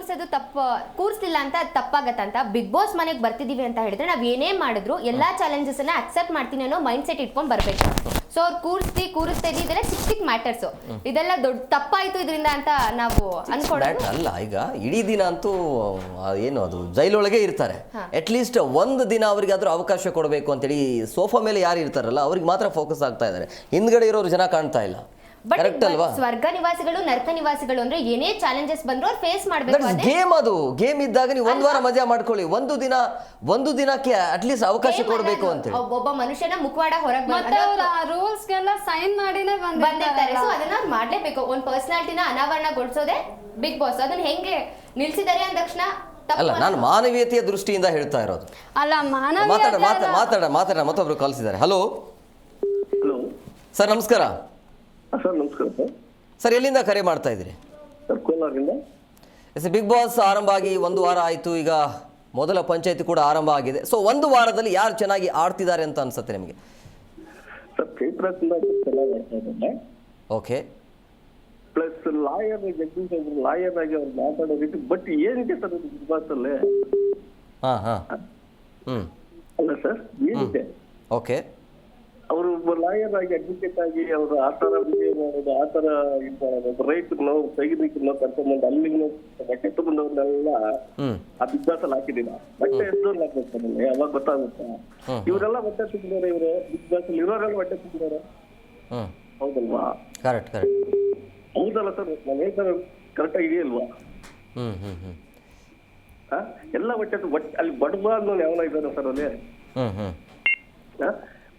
ಕೂರ್ಸೋದು ತಪ್ಪ ಕೂರಿಸ್ಲಿಲ್ಲ ಅಂತ ಅದು ತಪ್ಪಾಗತ್ತಂತ ಬಿಗ್ ಬಾಸ್ ಮನೆಗೆ ಬರ್ತಿದೀವಿ ಅಂತ ಹೇಳಿದ್ರೆ ನಾವು ಏನೇ ಮಾಡಿದ್ರು ಎಲ್ಲಾ ಚಾಲೆಂಜಸ್ ಅನ್ನ ಅಕ್ಸೆಪ್ಟ್ ಮಾಡ್ತೀನಿ ಅನ್ನೋ ಮೈಂಡ್ ಸೆಟ್ ಇಟ್ಕೊಂಡು ಬರಬೇಕು. ಸೊ ಅವ್ರು ಕೂರಿಸಿ ಕೂರಿಸ್ತಾ ಇದ್ದಿ ಇದೆಲ್ಲ ಚಿಕ್ಕ ಚಿಕ್ಕ ಮ್ಯಾಟರ್ಸ್ ಇದೆಲ್ಲ ದೊಡ್ಡ ತಪ್ಪಾಯ್ತು ಇದರಿಂದ ಅಂತ ನಾವು ಅನ್ಕೊಳ್ಳೋದು ಅಲ್ಲ ಈಗ ಇಡೀ ದಿನ ಅಂತೂ ಏನು ಅದು ಜೈಲೊಳಗೆ ಇರ್ತಾರೆ. ಅಟ್ ಲೀಸ್ಟ್ ಒಂದು ದಿನ ಅವರಿಗಾದ್ರೂ ಅವಕಾಶ ಕೊಡಬೇಕು ಅಂತೇಳಿ ಸೋಫಾ ಮೇಲೆ ಯಾರು ಇರ್ತಾರಲ್ಲ ಅವ್ರಿಗೆ ಮಾತ್ರ ಫೋಕಸ್ ಆಗ್ತಾ ಇದ್ದಾರೆ. ಹಿಂದ್ಗಡೆ ಇರೋರು ಜನ ಕಾಣ್ತಾ ಇಲ್ಲ. ಬಟ್ ಕರೆಕ್ಟ್ ಅಲ್ವಾ? ಸ್ವರ್ಗ ನಿವಾಸಿಗಳು ನರಕ ನಿವಾಸಿಗಳು ಅಂದ್ರೆ ಏನೇ ಚಾಲೆಂಜಸ್ ಬಂದ್ರು ಅವ್ರು ಫೇಸ್ ಮಾಡ್ಬೇಕು ಗೇಮ್ ಅದು. ಗೇಮ್ ಇದ್ದಾಗ ನೀವು ಒಂದ್ ವಾರ ಮಜಾ ಮಾಡ್ಕೊಳ್ಳಿ. ಒಂದು ದಿನ ಒಂದು ದಿನಕ್ಕೆ ಅಟ್ಲೀಸ್ಟ್ ಅವಕಾಶ ಕೊಡಬೇಕು ಅಂತ ಒಬ್ಬ- ಮನುಷ್ಯನ ಮುಖವಾಡ ಹೊರಗೆ ಮತ್ತೆ ಅವ್ರ ಆ ರೂಲ್ಸ್ಗೆಲ್ಲ ಸೈನ್ ಮಾಡಿನೇ ಬಂದಿರ್ತಾರೆ ಸೊ ಅದನ್ನ ಅವ್ರು ಮಾಡ್ಲೇಬೇಕು. ಒಂದ್ ಪರ್ಸನಾಲಿಟಿನ ಅನಾವರಣಗೊಳಿಸೋದೇ ಬಿಗ್ ಬಾಸ್ ಅದನ್ನ ಹೆಂಗೆ ನಿಲ್ಸಿದ್ದಾರೆ ಅಂದ ತಕ್ಷಣ ಅಲ್ಲ ನಾನು ಮಾನವೀಯತೆಯ ದೃಷ್ಟಿಯಿಂದ ಹೇಳ್ತಾ ಇರೋದು. ಅಲ್ಲ ಮಾತಾಡ ಮಾತಾಡ ಮಾತಾಡ ಮಾತಾಡ ಮತ್ತೊಬ್ರು ಕಳಿಸಿದ್ದಾರೆ ಹಲೋ ಹಲೋ ಸರ್ ನಮಸ್ಕಾರ. ಸರ್ ನಮಸ್ಕಾರ ಸರ್. ಸರ್ ಎಲ್ಲಿಂದ ಕರೆ ಮಾಡ್ತಾ ಇದ್ದೀರಿ? ಸರ್ ಕೋಲಾರದಿಂದ. ಎಸ್ ಬಿಗ್ ಬಾಸ್ ಆರಂಭ ಆಗಿ ಒಂದು ವಾರ ಆಯಿತು. ಈಗ ಮೊದಲ ಪಂಚಾಯತಿ ಕೂಡ ಆರಂಭ ಆಗಿದೆ. ಸೊ ಒಂದು ವಾರದಲ್ಲಿ ಯಾರು ಚೆನ್ನಾಗಿ ಆಡ್ತಿದ್ದಾರೆ ಅಂತ ಅನ್ಸುತ್ತೆ ನಿಮಗೆ? ಸರ್ ಚೈತ್ರ ಚೆನ್ನಾಗಿ ಆಡ್ತಾ ಇದ್ದಾರೆ. ಓಕೆ ಪ್ಲಸ್ ಲಾಯರ್ ಜಗದೀಶ್ ಅವರು ಲಾಯರ್ ಆಗಿ ಅವ್ರು ಮಾತಾಡೋ ರೀತಿ ಬಟ್ ಏನಿದೆ ಸರ್ ಬಿಗ್ ಬಾಸ್ ಅಲ್ಲಿ ಹಾಂ ಹಾಂ. ಹ್ಞೂ ಅಲ್ಲ ಸರ್ ಏನಿದೆ? ಓಕೆ ಅವರು ಒಬ್ಬ ಲಾಯರ್ ಆಗಿ ಅಡ್ವೊಕೇಟ್ ಆಗಿ ಅವರು ಆ ತರ ಬಿಹೇವ್ ಮಾಡೋದು ಆ ತರ ಇದು ಮಾಡೋದು ರೈತರನ್ನ ಸೈನಿಕರನ್ನ ಕರ್ಕೊಂಡ್ಬಂದು ಅಲ್ಲಿಗೂ ಬಟ್ಟೆ ತಗೊಂಡವ್ರನ್ನೆಲ್ಲ ಆ ಬಿಗ್ ಬಾಸ್ ಹಾಕಿದಿಲ್ಲ ಬಟ್ಟೆ ಎದ್ದೋರ್ನ ಹಾಕ್ಬೇಕು ಅದನ್ನ ಯಾವಾಗ ಗೊತ್ತಾಗುತ್ತೆ? ಇವರೆಲ್ಲ ಬಟ್ಟೆ ತುಂಬಿದಾರೆ ಇವರು. ಬಿಗ್ ಬಾಸ್ ಅಲ್ಲಿ ಇರೋರೆಲ್ಲ ಬಟ್ಟೆ ತುಂಬಿದಾರೆ ಹೌದಲ್ವಾ? Correct correct. ಹೌದಲ್ಲ ಸರ್ ನಾನು ಹೇಳ್ತಾರೆ ಕರೆಕ್ಟ್ ಆಗಿ ಇದೆಯಲ್ವಾ? ಹ್ಮ್ ಹ್ಮ್ ಹ್ಞೂ ಎಲ್ಲ ಬಟ್ಟೆ ಅಲ್ಲಿ ಬಡವ ಅನ್ನೋನು ಯಾವನ ಇದ್ದಾನೆ ಸರ್ ಅಲ್ಲಿ. ಹ್ಮ್ ಹ್ಮ್. ಆ?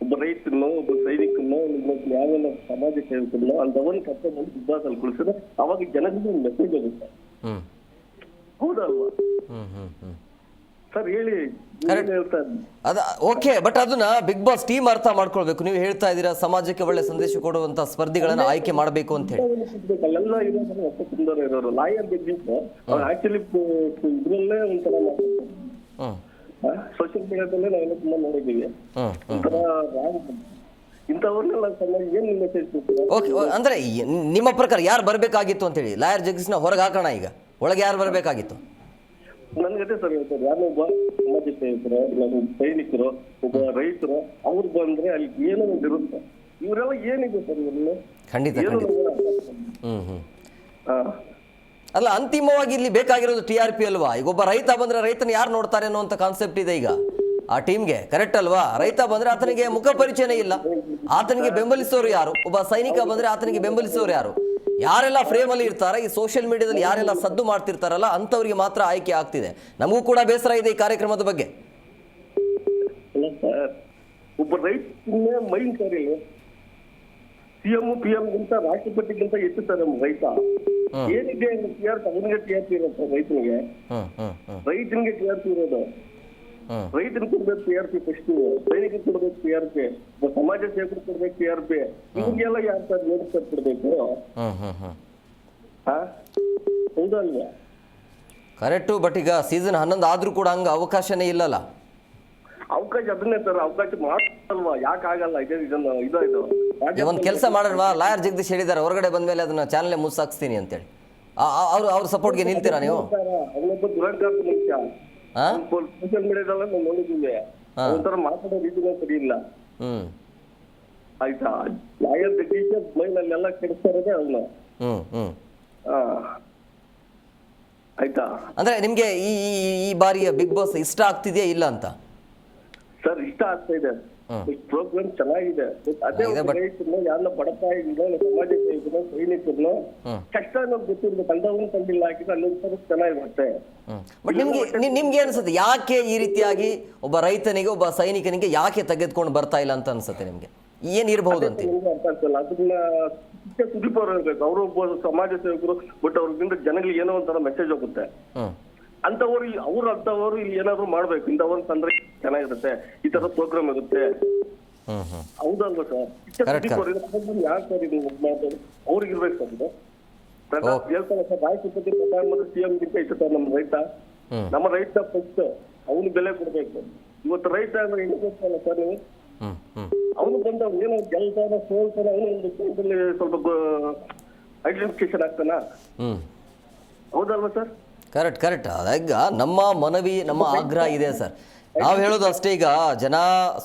ಒಬ್ಬ ರೈತನೋ ಒಬ್ಬ ಸೈನಿಕನೋ ಒಬ್ಬ ಯಾವೆಲ್ಲ ಸಮಾಜ ಸೇವಕನೋ ಅಂತವನ್ನ ಕರ್ಕೊಂಡು ಬಿಗ್ ಬಾಸ್ ಅಲ್ಲಿ ಕುಳಿಸಿದ್ರೆ ಅವಾಗ ಜನಗಳಿಗೆ ಒಂದು ಮೆಸೇಜ್ ಹೋಗುತ್ತೆ ಹೌದಲ್ವಾ? ಸರ್ ಹೇಳಿ ಅದ ಓಕೆ ಬಟ್ ಅದನ್ನ ಬಿಗ್ ಬಾಸ್ ಟೀಮ್ ಅರ್ಥ ಮಾಡ್ಕೊಳ್ಬೇಕು. ನೀವು ಹೇಳ್ತಾ ಇದ್ದೀರಾ ಸಮಾಜಕ್ಕೆ ಒಳ್ಳೆ ಸಂದೇಶ ಕೊಡುವಂತ ಸ್ಪರ್ಧಿಗಳನ್ನ ಆಯ್ಕೆ ಮಾಡಬೇಕು ಅಂತ ಹೇಳಿ. ಅಲ್ಲೆಲ್ಲ ಇರೋದ್ರೆ ಹೊಸ ಸುಂದರ ಇರೋರು. ಲಾಯರ್ ಜಗದೀಶ್ ಅವ್ರು ಆಕ್ಚುಲಿ ಇದ್ರಲ್ಲೇ ಒಂಥರ ಹ್ಞೂ ಸೋಷಿಯಲ್ ಮೀಡಿಯಾದಲ್ಲೇ ನಾವೆಲ್ಲ ತುಂಬಾ ನೋಡಿದ್ದೀವಿ. ಒಂಥರ ರಾಂಗ್ ಇಂಥವ್ರನ್ನೆಲ್ಲ ಏನ್ ಮೆಸೇಜ್ ಓಕೆ ಅಂದ್ರೆ ಈ- ನಿಮ್ಮ ಪ್ರಕಾರ ಯಾರು ಬರಬೇಕಾಗಿತ್ತು ಅಂತ ಹೇಳಿ ಲಾಯರ್ ಜಗದೀಶ್ನ ಹೊರಗೆ ಹಾಕೋಣ ಈಗ. ಒಳಗೆ ಯಾರು ಬರಬೇಕಾಗಿತ್ತು? ನನ್ಗತೆ ಸರ್ ಹೇಳ್ತಾರೆ ಯಾರೋ ಒಬ್ಬ ಸಮಾಜ ಸೇವಕರು ಇಲ್ಲ ಒಬ್ಬ ಸೈನಿಕರು ಒಬ್ಬ ರೈತರು ಅವ್ರು ಬಂದ್ರೆ ಅಲ್ಲಿ ಏನೋ ಒಂದು ಇರುತ್ತೆ. ಇವರೆಲ್ಲ ಏನಿದೆ ಸರ್ ಖಂಡಿತ ಏನು ಖಂಡಿತ. ನಮ್ಗೆ ಅರ್ಥ ಆಗ್ತಿಲ್ಲ. ಹ್ಞೂ ಹ್ಞೂ ಹಾ. ಅಲ್ಲ, ಅಂತಿಮವಾಗಿ ಇಲ್ಲಿ ಬೇಕಾಗಿರೋದು ಟಿ ಆರ್ ಪಿ ಅಲ್ವಾ? ಈಗ ಒಬ್ಬ ರೈತ ಬಂದ್ರೆ ರೈತನ ಯಾರು ನೋಡ್ತಾರೆ ಅನ್ನುವಂಥ ಕಾನ್ಸೆಪ್ಟ್ ಇದೆ ಈಗ. ಆ ಟೀಮ್ಗೆ ಕರೆಕ್ಟ್ ಅಲ್ವಾ? ರೈತ ಬಂದ್ರೆ ಆತನಿಗೆ ಮುಖ ಪರಿಚಯನೇ ಇಲ್ಲ. ಆತನಿಗೆ ಬೆಂಬಲಿಸೋರು ಯಾರು? ಒಬ್ಬ ಸೈನಿಕ ಬಂದ್ರೆ ಆತನಿಗೆ ಬೆಂಬಲಿಸೋರು ಯಾರು? ಯಾರೆಲ್ಲ ಫ್ರೇಮ್ ಅಲ್ಲಿ ಇರ್ತಾರೆ, ಈ ಸೋಷಿಯಲ್ ಮೀಡಿಯಾದಲ್ಲಿ ಯಾರೆಲ್ಲ ಸದ್ದು ಮಾಡ್ತಿರ್ತಾರಲ್ಲ ಅಂತವ್ರಿಗೆ ಮಾತ್ರ ಆಯ್ಕೆ ಆಗ್ತಿದೆ. ನಮಗೂ ಕೂಡ ಬೇಸರ ಇದೆ ಈ ಕಾರ್ಯಕ್ರಮದ ಬಗ್ಗೆ. ಒಬ್ಬ ರೈತನೇ mind sir CM P M ಗಿಂತ ರಾಷ್ಟ್ರಪತಿಗಿಂತ ಹೆಚ್ಚು ಸರ್ ನಮ್ಮ ರೈತ. ಏನಿದೆ ಟಿ ಆರ್ ಅವನಿಗೆ ಟಿ ಆರ್ ಪಿ ಇರುತ್ತೆ ರೈತನಿಗೆ ರೈತನಿಗೆ ಟಿ ಆರ್ ಪಿ ಇರೋದು. ರೈತರಿಗೆ ಕೊಡ್ಬೇಕು ಟಿ ಆರ್ ಪಿ ಫಸ್ಟ್ ಸೈನಿಕರಿಗೆ ಕೊಡ್ಬೇಕು ಟಿ ಆರ್ ಪಿ ಸಮಾಜ ಸೇವಕರಿಗೆ ಕೊಡ್ಬೇಕು ಟಿ ಆರ್ ಪಿ ಇವ್ರಿಗೆಲ್ಲ ಯಾರು ಸರ್ ಕೊಡ್ಬೇಕು ಹ್ಞೂ ಹ್ಞೂ ಹ್ಞೂ ಹೌದಲ್ವಾ? ಕರೆಕ್ಟು ಬಟ್ ಈಗ ಸೀಸನ್ ಹನ್ನೊಂದು ಆದ್ರೂ ಕೂಡ ಹಂಗ ಅವಕಾಶನೇ ಇಲ್ಲಲ್ಲ. ಅವಕಾಶ ಅದನ್ನೇ ಸರ್ ಅವಕಾಶ ಮಾಡಲ್ವಾ ಯಾಕೆ ಆಗಲ್ಲ? ಇದೆ ಇದನ್ನ ಇದು ಇದು. ಈಗ ಒಂದು ಕೆಲಸ ಮಾಡೋಣವಾ ಲಾಯರ್ ಜಗದೀಶ್ ಹೇಳಿದ್ದಾರೆ ಹೊರಗಡೆ ಬಂದ ಮೇಲೆ ಅದನ್ನ ಚಾನಲ್ನೇ ಮುಸ್ಸಾಕ್ಸ್ತೀನಿ ಅಂತೇಳಿ. ಅವರು ಅವ್ರ ಸಪೋರ್ಟ್ಗೆ ನಿಲ್ತೀರಾ ನೀವು? ಅವನೊಬ್ಬ ದುರಂಕಾರ ಮನುಷ್ಯ ಹಾ ಸೋಷಿಯಲ್ ಮೀಡಿಯಾದಲ್ಲ ನಾನು ನೋಡಿದ್ದೀನಿ. ಒಂಥರ ಮಾತಾಡೋ ರೀತಿನೇ ಸರಿ ಇಲ್ಲ. ಹ್ಮ್. ಆಯ್ತಾ? ಲಾಯರ್ ಜಗದೀಶ್ ಮೈನಲ್ಲೆಲ್ಲ ಕೆಡಿಸ್ತಾ ಇರೋದೇ ಅವನು. ಹ್ಮ್ ಹಾ ಆಯ್ತಾ? ಅಂದ್ರೆ ನಿಮ್ಗೆ ಈ ಈ- ಈ ಬಾರಿಯ ಬಿಗ್ ಬಾಸ್ ಇಷ್ಟ ಆಗ್ತಿದೆಯಾ ಇಲ್ಲ ಅಂತ? ಸರ್ ಇಷ್ಟ ಆಗ್ತಾ ಇದೆ. ಪ್ರೋಗ್ರಾಮ್ ಚೆನ್ನಾಗಿದೆ. ಅದೇ ರೈತರನ್ನ ಯಾರನ್ನ ಬಡಪಾಯಿಗಳನ್ನ ಸಮಾಜ ಸೇವಕರು ಸೈನಿಕರನ್ನ ಕಷ್ಟ ಅನ್ನೋದು ಗೊತ್ತಿರ್ಬೇಕು ಕಂಡವನ್ನ ಕಂಡಿಲ್ಲ ಹಾಕಿದ್ರೆ ಅಲ್ಲೊಂದ್ಸಲ ಚೆನ್ನಾಗಿರುತ್ತೆ ಬಟ್ ನಿಮ್ಗೆ ನಿಮ್ಗೆ ಅನ್ಸುತ್ತೆ ಯಾಕೆ ಈ ರೀತಿಯಾಗಿ ಒಬ್ಬ ರೈತನಿಗೆ ಒಬ್ಬ ಸೈನಿಕನಿಗೆ ಯಾಕೆ ತೆಗೆದುಕೊಂಡು ಬರ್ತಾ ಇಲ್ಲ ಅಂತ ಅನ್ಸುತ್ತೆ ನಿಮ್ಗೆ? ಏನಿರಬಹುದು ಅಂತ ಅರ್ಥ ಆಗ್ತಿಲ್ಲ ಅದನ್ನ ಸುದೀಪ್ ಅವ್ರು ಒಬ್ಬ ಸಮಾಜ ಸೇವಕರು ಬಟ್ ಅವ್ರಿಂದ ಜನಗಳಿಗೆ ಏನೋ ಒಂಥರ ಮೆಸೇಜ್ ಹೋಗುತ್ತೆ. ಅಂತವ್ರು ಅವ್ರು ಅಂತವ್ರು ಇಲ್ಲಿ ಏನಾದ್ರು ಮಾಡ್ಬೇಕು. ಇಂಥವ್ರು ತಂದ್ರೆ ಚೆನ್ನಾಗಿರುತ್ತೆ. ಈ ತರ ಪ್ರೋಗ್ರಾಮ್ ಇರುತ್ತೆ. ಹೌದಲ್ವಾ ಸರ್? ಯಾರು ಸರ್ ಇದು ಮಾತಾಡೋದು? ಅವ್ರಿಗೆ ಇರ್ಬೇಕು ಸರ್ ಇದು. ಪ್ರಧಾನ ಹೇಳ್ತಾರೆ ಸರ್ ರಾಷ್ಟ್ರಪತಿ ಪ್ರಧಾನಮಂತ್ರಿ ಸಿಎಂ ಗಿಂತ ಇತ್ತು ಸರ್ ನಮ್ಮ ರೈತ. ನಮ್ಮ ರೈತ ಫಸ್ಟ್ ಅವನು ಬೆಲೆ ಕೊಡ್ಬೇಕು. ಇವತ್ತು ರೈತ ಅಂದ್ರೆ ಸರ್ ನೀವು? ಅವನು ಬಂದ ಏನೋ ಗೆಲ್ತಾನ ಸೋಲ್ತಾನ ಅವನು ಒಂದು ಸ್ವಲ್ಪ ಐಡೆಂಟಿಫಿಕೇಶನ್ ಆಗ್ತಾನ? ಹೌದಲ್ವಾ ಸರ್? Correct correct. ಈಗ ನಮ್ಮ ಮನವಿ ನಮ್ಮ ಆಗ್ರಹ ಇದೆ ಸರ್. ನಾವು ಹೇಳೋದು ಅಷ್ಟೇ ಈಗ ಜನ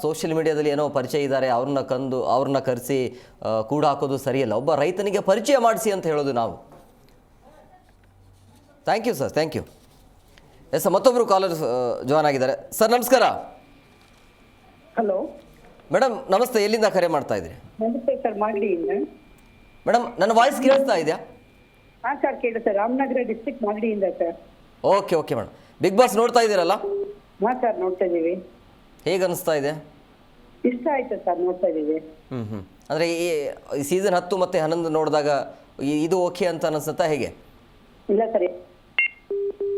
ಸೋಷಿಯಲ್ ಮೀಡಿಯಾದಲ್ಲಿ ಏನೋ ಪರಿಚಯ ಇದ್ದಾರೆ ಅವ್ರನ್ನ ಕಂದು ಅವ್ರನ್ನ ಕರೆಸಿ ಕೂಡ ಹಾಕೋದು ಸರಿಯಲ್ಲ. ಒಬ್ಬ ರೈತನಿಗೆ ಪರಿಚಯ ಮಾಡಿಸಿ ಅಂತ ಹೇಳೋದು ನಾವು. Thank you sir thank you yes ಮತ್ತೊಬ್ಬರು ಕಾಲರ್ ಜಾಯ್ನ್ ಆಗಿದ್ದಾರೆ. ಸರ್ ನಮಸ್ಕಾರ. ಹಲೋ ಮೇಡಮ್ ನಮಸ್ತೆ. ಎಲ್ಲಿಂದ ಕರೆ ಮಾಡ್ತಾ ಇದ್ದೀರಿ ನಮಸ್ತೆ ಸರ್ ಮಾಗಡಿಯಿಂದ ಮೇಡಮ್ ನನ್ನ ವಾಯ್ಸ್ ಕೇಳಿಸ್ತಾ ಇದೆಯಾ? ಹಾ ಸರ್ ಕೇಳಿ sir Ramanagara district ಮಾಗಡಿಯಿಂದ sir okay okay madam Bigg Boss ನೋಡ್ತಾ ಇದ್ದೀರಲ್ಲ? ಹಾ ಸರ್ ನೋಡ್ತಾ ಇದ್ದೀವಿ. ಹೇಗೆ ಅನಿಸ್ತಾ ಇದೆ? ಇಷ್ಟ ಆಯ್ತು ಸರ್ ನೋಡ್ತಾ ಇದ್ದೀವಿ. ಹ್ಮ್ ಹ್ಮ್. ಅಂದ್ರೆ ಈ ಈ ಸೀಸನ್ ಹತ್ತು ಮತ್ತೆ ಹನ್ನೊಂದು ನೋಡಿದಾಗ ಈ- ಇದು ಓಕೆ ಅಂತ ಅನಿಸುತ್ತಾ ಹೇಗೆ? ಇಲ್ಲ ಸರ್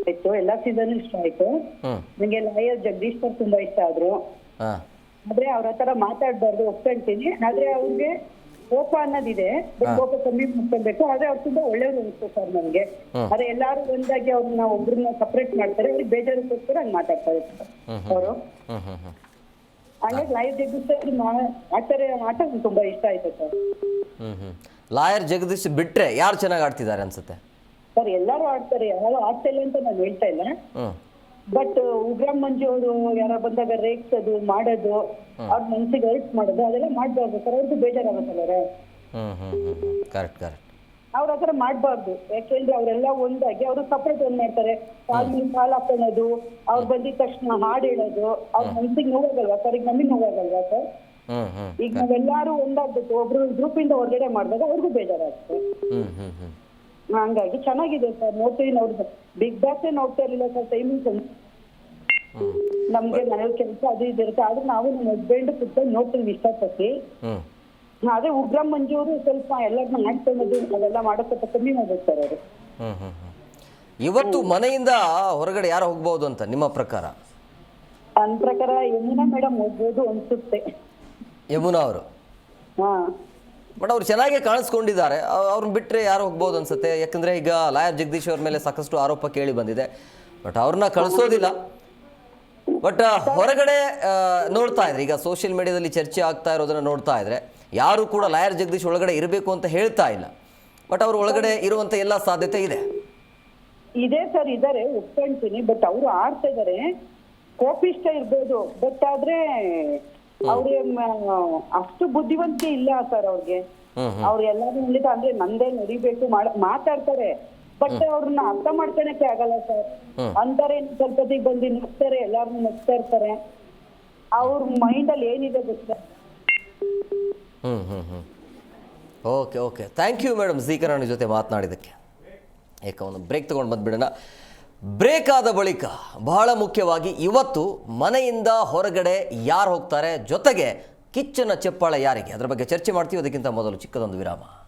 ಆಯ್ತು. ಎಲ್ಲಾ ಸೀಸನ್ ಇಷ್ಟ ಆಯ್ತು. ಹ್ಮ್. ನಂಗೆ ಲಾಯರ್ ಜಗದೀಶ್ ಸರ್ ತುಂಬಾ ಇಷ್ಟ ಆದ್ರು. ಹಾ. ಆದ್ರೆ ಅವ್ರ ಹತ್ರ ಮಾತಾಡ್ಬಾರ್ದು ಒಪ್ಕೊಂತೀನಿ. ಆದ್ರೆ ಅವ್ರಿಗೆ ಕೋಪ ಅನ್ನೋದಿದೆ ಕೋಪ ಕಮ್ಮಿ ಮಾಡ್ಕೊಬೇಕು ಆದ್ರೆ ಅವ್ರು ತುಂಬಾ ಒಳ್ಳೆಯವರು ಅನಿಸ್ತು ಸರ್ ನನ್ಗೆ ಆದ್ರೆ ಎಲ್ಲಾರು ಒಂದಾಗಿ ಅವ್ರನ್ನ ಒಬ್ರನ್ನ ಸಪರೇಟ್ ಮಾಡ್ತಾರೆ ಅವ್ರಿಗೆ ಬೇಜಾರಕ್ಕೋಸ್ಕರ ಹಂಗ್ ಮಾತಾಡ್ತಾರೆ ಅವರು. ಹಂಗಾಗಿ ಲೈವ್ ಜಗದೀಶ್ ಆಡ್ತಾರೆ ಆಟ ತುಂಬಾ ಇಷ್ಟ ಆಯ್ತು ಸರ್. ಹ್ಮ್ ಹ್ಮ್. ಲಾಯರ್ ಜಗದೀಶ್ ಬಿಟ್ರೆ ಯಾರು ಚೆನ್ನಾಗಿ ಆಡ್ತಿದ್ದಾರೆ ಅನ್ಸುತ್ತೆ? ಸರ್ ಎಲ್ಲಾರು ಆಡ್ತಾರೆ ಯಾರು ಆಡ್ತಾ ಇಲ್ಲ ಅಂತ ನಾನು ಹೇಳ್ತಾ ಇಲ್ಲ. ಬಟ್ ಉಗ್ರಂ ಮಂಜು ಅವರು ಯಾರ ಬಂದಾಗ ರೇಗ್ಸೋದು ಮಾಡೋದು ಅವ್ರ ಮನ್ಸಿಗೆ ಹರ್ಟ್ ಮಾಡೋದು ಅದೆಲ್ಲ ಮಾಡ್ಬಾರ್ದು. ಸರ್ ಅವ್ರಿಗೂ ಬೇಜಾರಾಗುತ್ತಲ್ಲ ಹ್ಮ್ ಹ್ಮ್ ಕರೆಕ್ಟ್ ಕರೆಕ್ಟ್ ಅವ್ರ ಆತರ ಮಾಡ್ಬಾರ್ದು. ಯಾಕೆಂದ್ರೆ ಅವರೆಲ್ಲ ಒಂದಾಗಿ ಅವರು ಸಪ್ರೇಟ್ ಒಂದ್ ಮಾಡ್ತಾರೆ. ಕಾಲ್ ಕಾಲ್ ಹಾಕೊಳ್ಳೋದು ಅವ್ರು ಬಂದಿದ ತಕ್ಷಣ ಹಾಡು ಹೇಳೋದು ಅವ್ರ ಮನ್ಸಿಗೆ ನೋವಾಗಲ್ವಾ ಸರ್ ಈಗ ನಮಗೆ ನೋವಾಗಲ್ವಾ ಸರ್? ಹ್ಮ್ ಹ್ಮ್. ಈಗ ನಾವೆಲ್ಲಾರು ಒಂದಾಗ್ಬೇಕು ಒಬ್ರು ಗ್ರೂಪ್ ಇಂದ ಹೊರಗಡೆ ಮಾಡಿದಾಗ ಅವ್ರಿಗೂ ಬೇಜಾರಾಗುತ್ತೆ ಹ್ಮ್ ಹ್ಮ್ ಹ್ಮ್. ಹಂಗಾಗಿ ಚೆನ್ನಾಗಿದೆ ಸರ್ ನೋಡ್ತೀವಿ ನೋಡಿದ್ರೆ ಬಿಗ್ ಬಾಸ್ ನೋಡ್ತಾ ಇರ್ಲಿಲ್ಲ ಸರ್ ಟೈಮಿಂಗ್ಸ್ ನಮ್ಗೆ ಮನೇಲಿ ಕೆಲಸ ಅದು ಇದು ಇರುತ್ತೆ. ಆದ್ರೆ ನಾವು ನಮ್ಮ ಹಸ್ಬೆಂಡ್ ಕುತ್ಕೊಂಡು ನೋಡ್ತೀವಿ ಇಷ್ಟಪಟ್ಟು. ಅದೇ ಉಗ್ರ ಮಂಜು ಅವರು ಸ್ವಲ್ಪ ಎಲ್ಲರನ್ನ ಮಾಡ್ಕೊಂಡು ಅವೆಲ್ಲ ಮಾಡೋ ಸ್ವಲ್ಪ ಕಮ್ಮಿ ಮಾಡ್ಬೇಕು ಸರ್ ಅವರು. ಹ್ಮ್ ಹ್ಮ್ ಹ್ಮ್. ಇವತ್ತು ಮನೆಯಿಂದ ಹೊರಗಡೆ ಯಾರು ಹೋಗ್ಬೋದು ಅಂತ ನಿಮ್ಮ ಪ್ರಕಾರ? ನನ್ನ ಪ್ರಕಾರ ಯಮುನಾ ಮೇಡಮ್ ಹೋಗ್ಬೋದು ಅನ್ಸುತ್ತೆ. ಯಮುನಾ ಅವರು? ಹಾ. ಬಟ್ ಅವ್ರು ಚೆನ್ನಾಗೇ ಕಾಣಿಸ್ಕೊಂಡಿದ್ದಾರೆ. ಅವ್- ಅವ್ರನ್ನ ಬಿಟ್ಟರೆ ಯಾರು ಹೋಗ್ಬೋದು ಅನ್ಸುತ್ತೆ? ಯಾಕಂದ್ರೆ ಈಗ ಲಾಯರ್ ಜಗದೀಶ್ ಅವ್ರ ಮೇಲೆ ಸಾಕಷ್ಟು ಆರೋಪ ಕೇಳಿ ಬಂದಿದೆ. ಬಟ್ ಅವ್ರನ್ನ ಕಳಿಸೋದಿಲ್ಲ. ಬಟ್ ಹೊರಗಡೆ ನೋಡ್ತಾ ಇದ್ರೆ, ಈಗ ಸೋಷಿಯಲ್ ಮೀಡಿಯಾದಲ್ಲಿ ಚರ್ಚೆ ಆಗ್ತಾ ಇರೋದನ್ನ ನೋಡ್ತಾ ಇದ್ರೆ, ಯಾರು ಕೂಡ ಲಾಯರ್ ಜಗದೀಶ್ ಒಳಗಡೆ ಇರಬೇಕು ಅಂತ ಹೇಳ್ತಾ ಇಲ್ಲ. ಬಟ್ ಅವ್ರ ಒಳಗಡೆ ಇರುವಂತ ಎಲ್ಲ ಸಾಧ್ಯತೆ ಇದೆ. ಇದೆ ಸರ್, ಇದಾರೆ ಒಪ್ಕೊಂತೀನಿ ಬಟ್ ಅವರು ಆಡ್ತಾ ಇದಾರೆ. ಕೋಪಿಷ್ಟ ಇರ್ಬೋದು. ಬಟ್ ಆದ್ರೆ ಅವ್ರಿಗೆ ಅಷ್ಟು ಬುದ್ಧಿವಂತಿಕೆ ಇಲ್ಲ ಸರ್ ಅವ್ರಿಗೆ. ಅವ್ರು ಎಲ್ಲಾರು ಅಂದ್ರೆ ನಂದೇ ನಡಿಬೇಕು ಮಾತಾಡ್ತಾರೆ. ಬಟ್ ಅವ್ರನ್ನ ಅರ್ಥ ಮಾಡ್ಕೊಳಕ್ಕೆ ಆಗಲ್ಲ ಸರ್. ಅಂತಾರೆ ಸ್ವಲ್ಪ ಹೊತ್ತಿಗೆ ಬಂದು ನಗ್ತಾರೆ ಎಲ್ಲಾರು ನಗ್ತಾ ಇರ್ತಾರೆ. ಅವ್ರ ಮೈಂಡ್ ಅಲ್ಲಿ ಏನಿದೆ ಗೊತ್ತಾ? ಹ್ಮ್ ಹ್ಮ್ ಹ್ಮ್. Okay okay thank you madam ಜೀಕರಣ ಜೊತೆ ಮಾತನಾಡಿದಕ್ಕೆ ಏಕ ಒಂದು ಬ್ರೇಕ್ ತೊಗೊಂಡು ಬಂದ್ಬಿಡೋಣ. ಬ್ರೇಕ್ ಆದ ಬಳಿಕ ಬಹಳ ಮುಖ್ಯವಾಗಿ ಇವತ್ತು ಮನೆಯಿಂದ ಹೊರಗಡೆ ಯಾರು ಹೋಗ್ತಾರೆ? ಜೊತೆಗೆ ಕಿಚ್ಚನ ಚಪ್ಪಾಳೆ ಯಾರಿಗೆ? ಅದರ ಬಗ್ಗೆ ಚರ್ಚೆ ಮಾಡ್ತೀವಿ. ಅದಕ್ಕಿಂತ ಮೊದಲು ಚಿಕ್ಕದೊಂದು ವಿರಾಮ.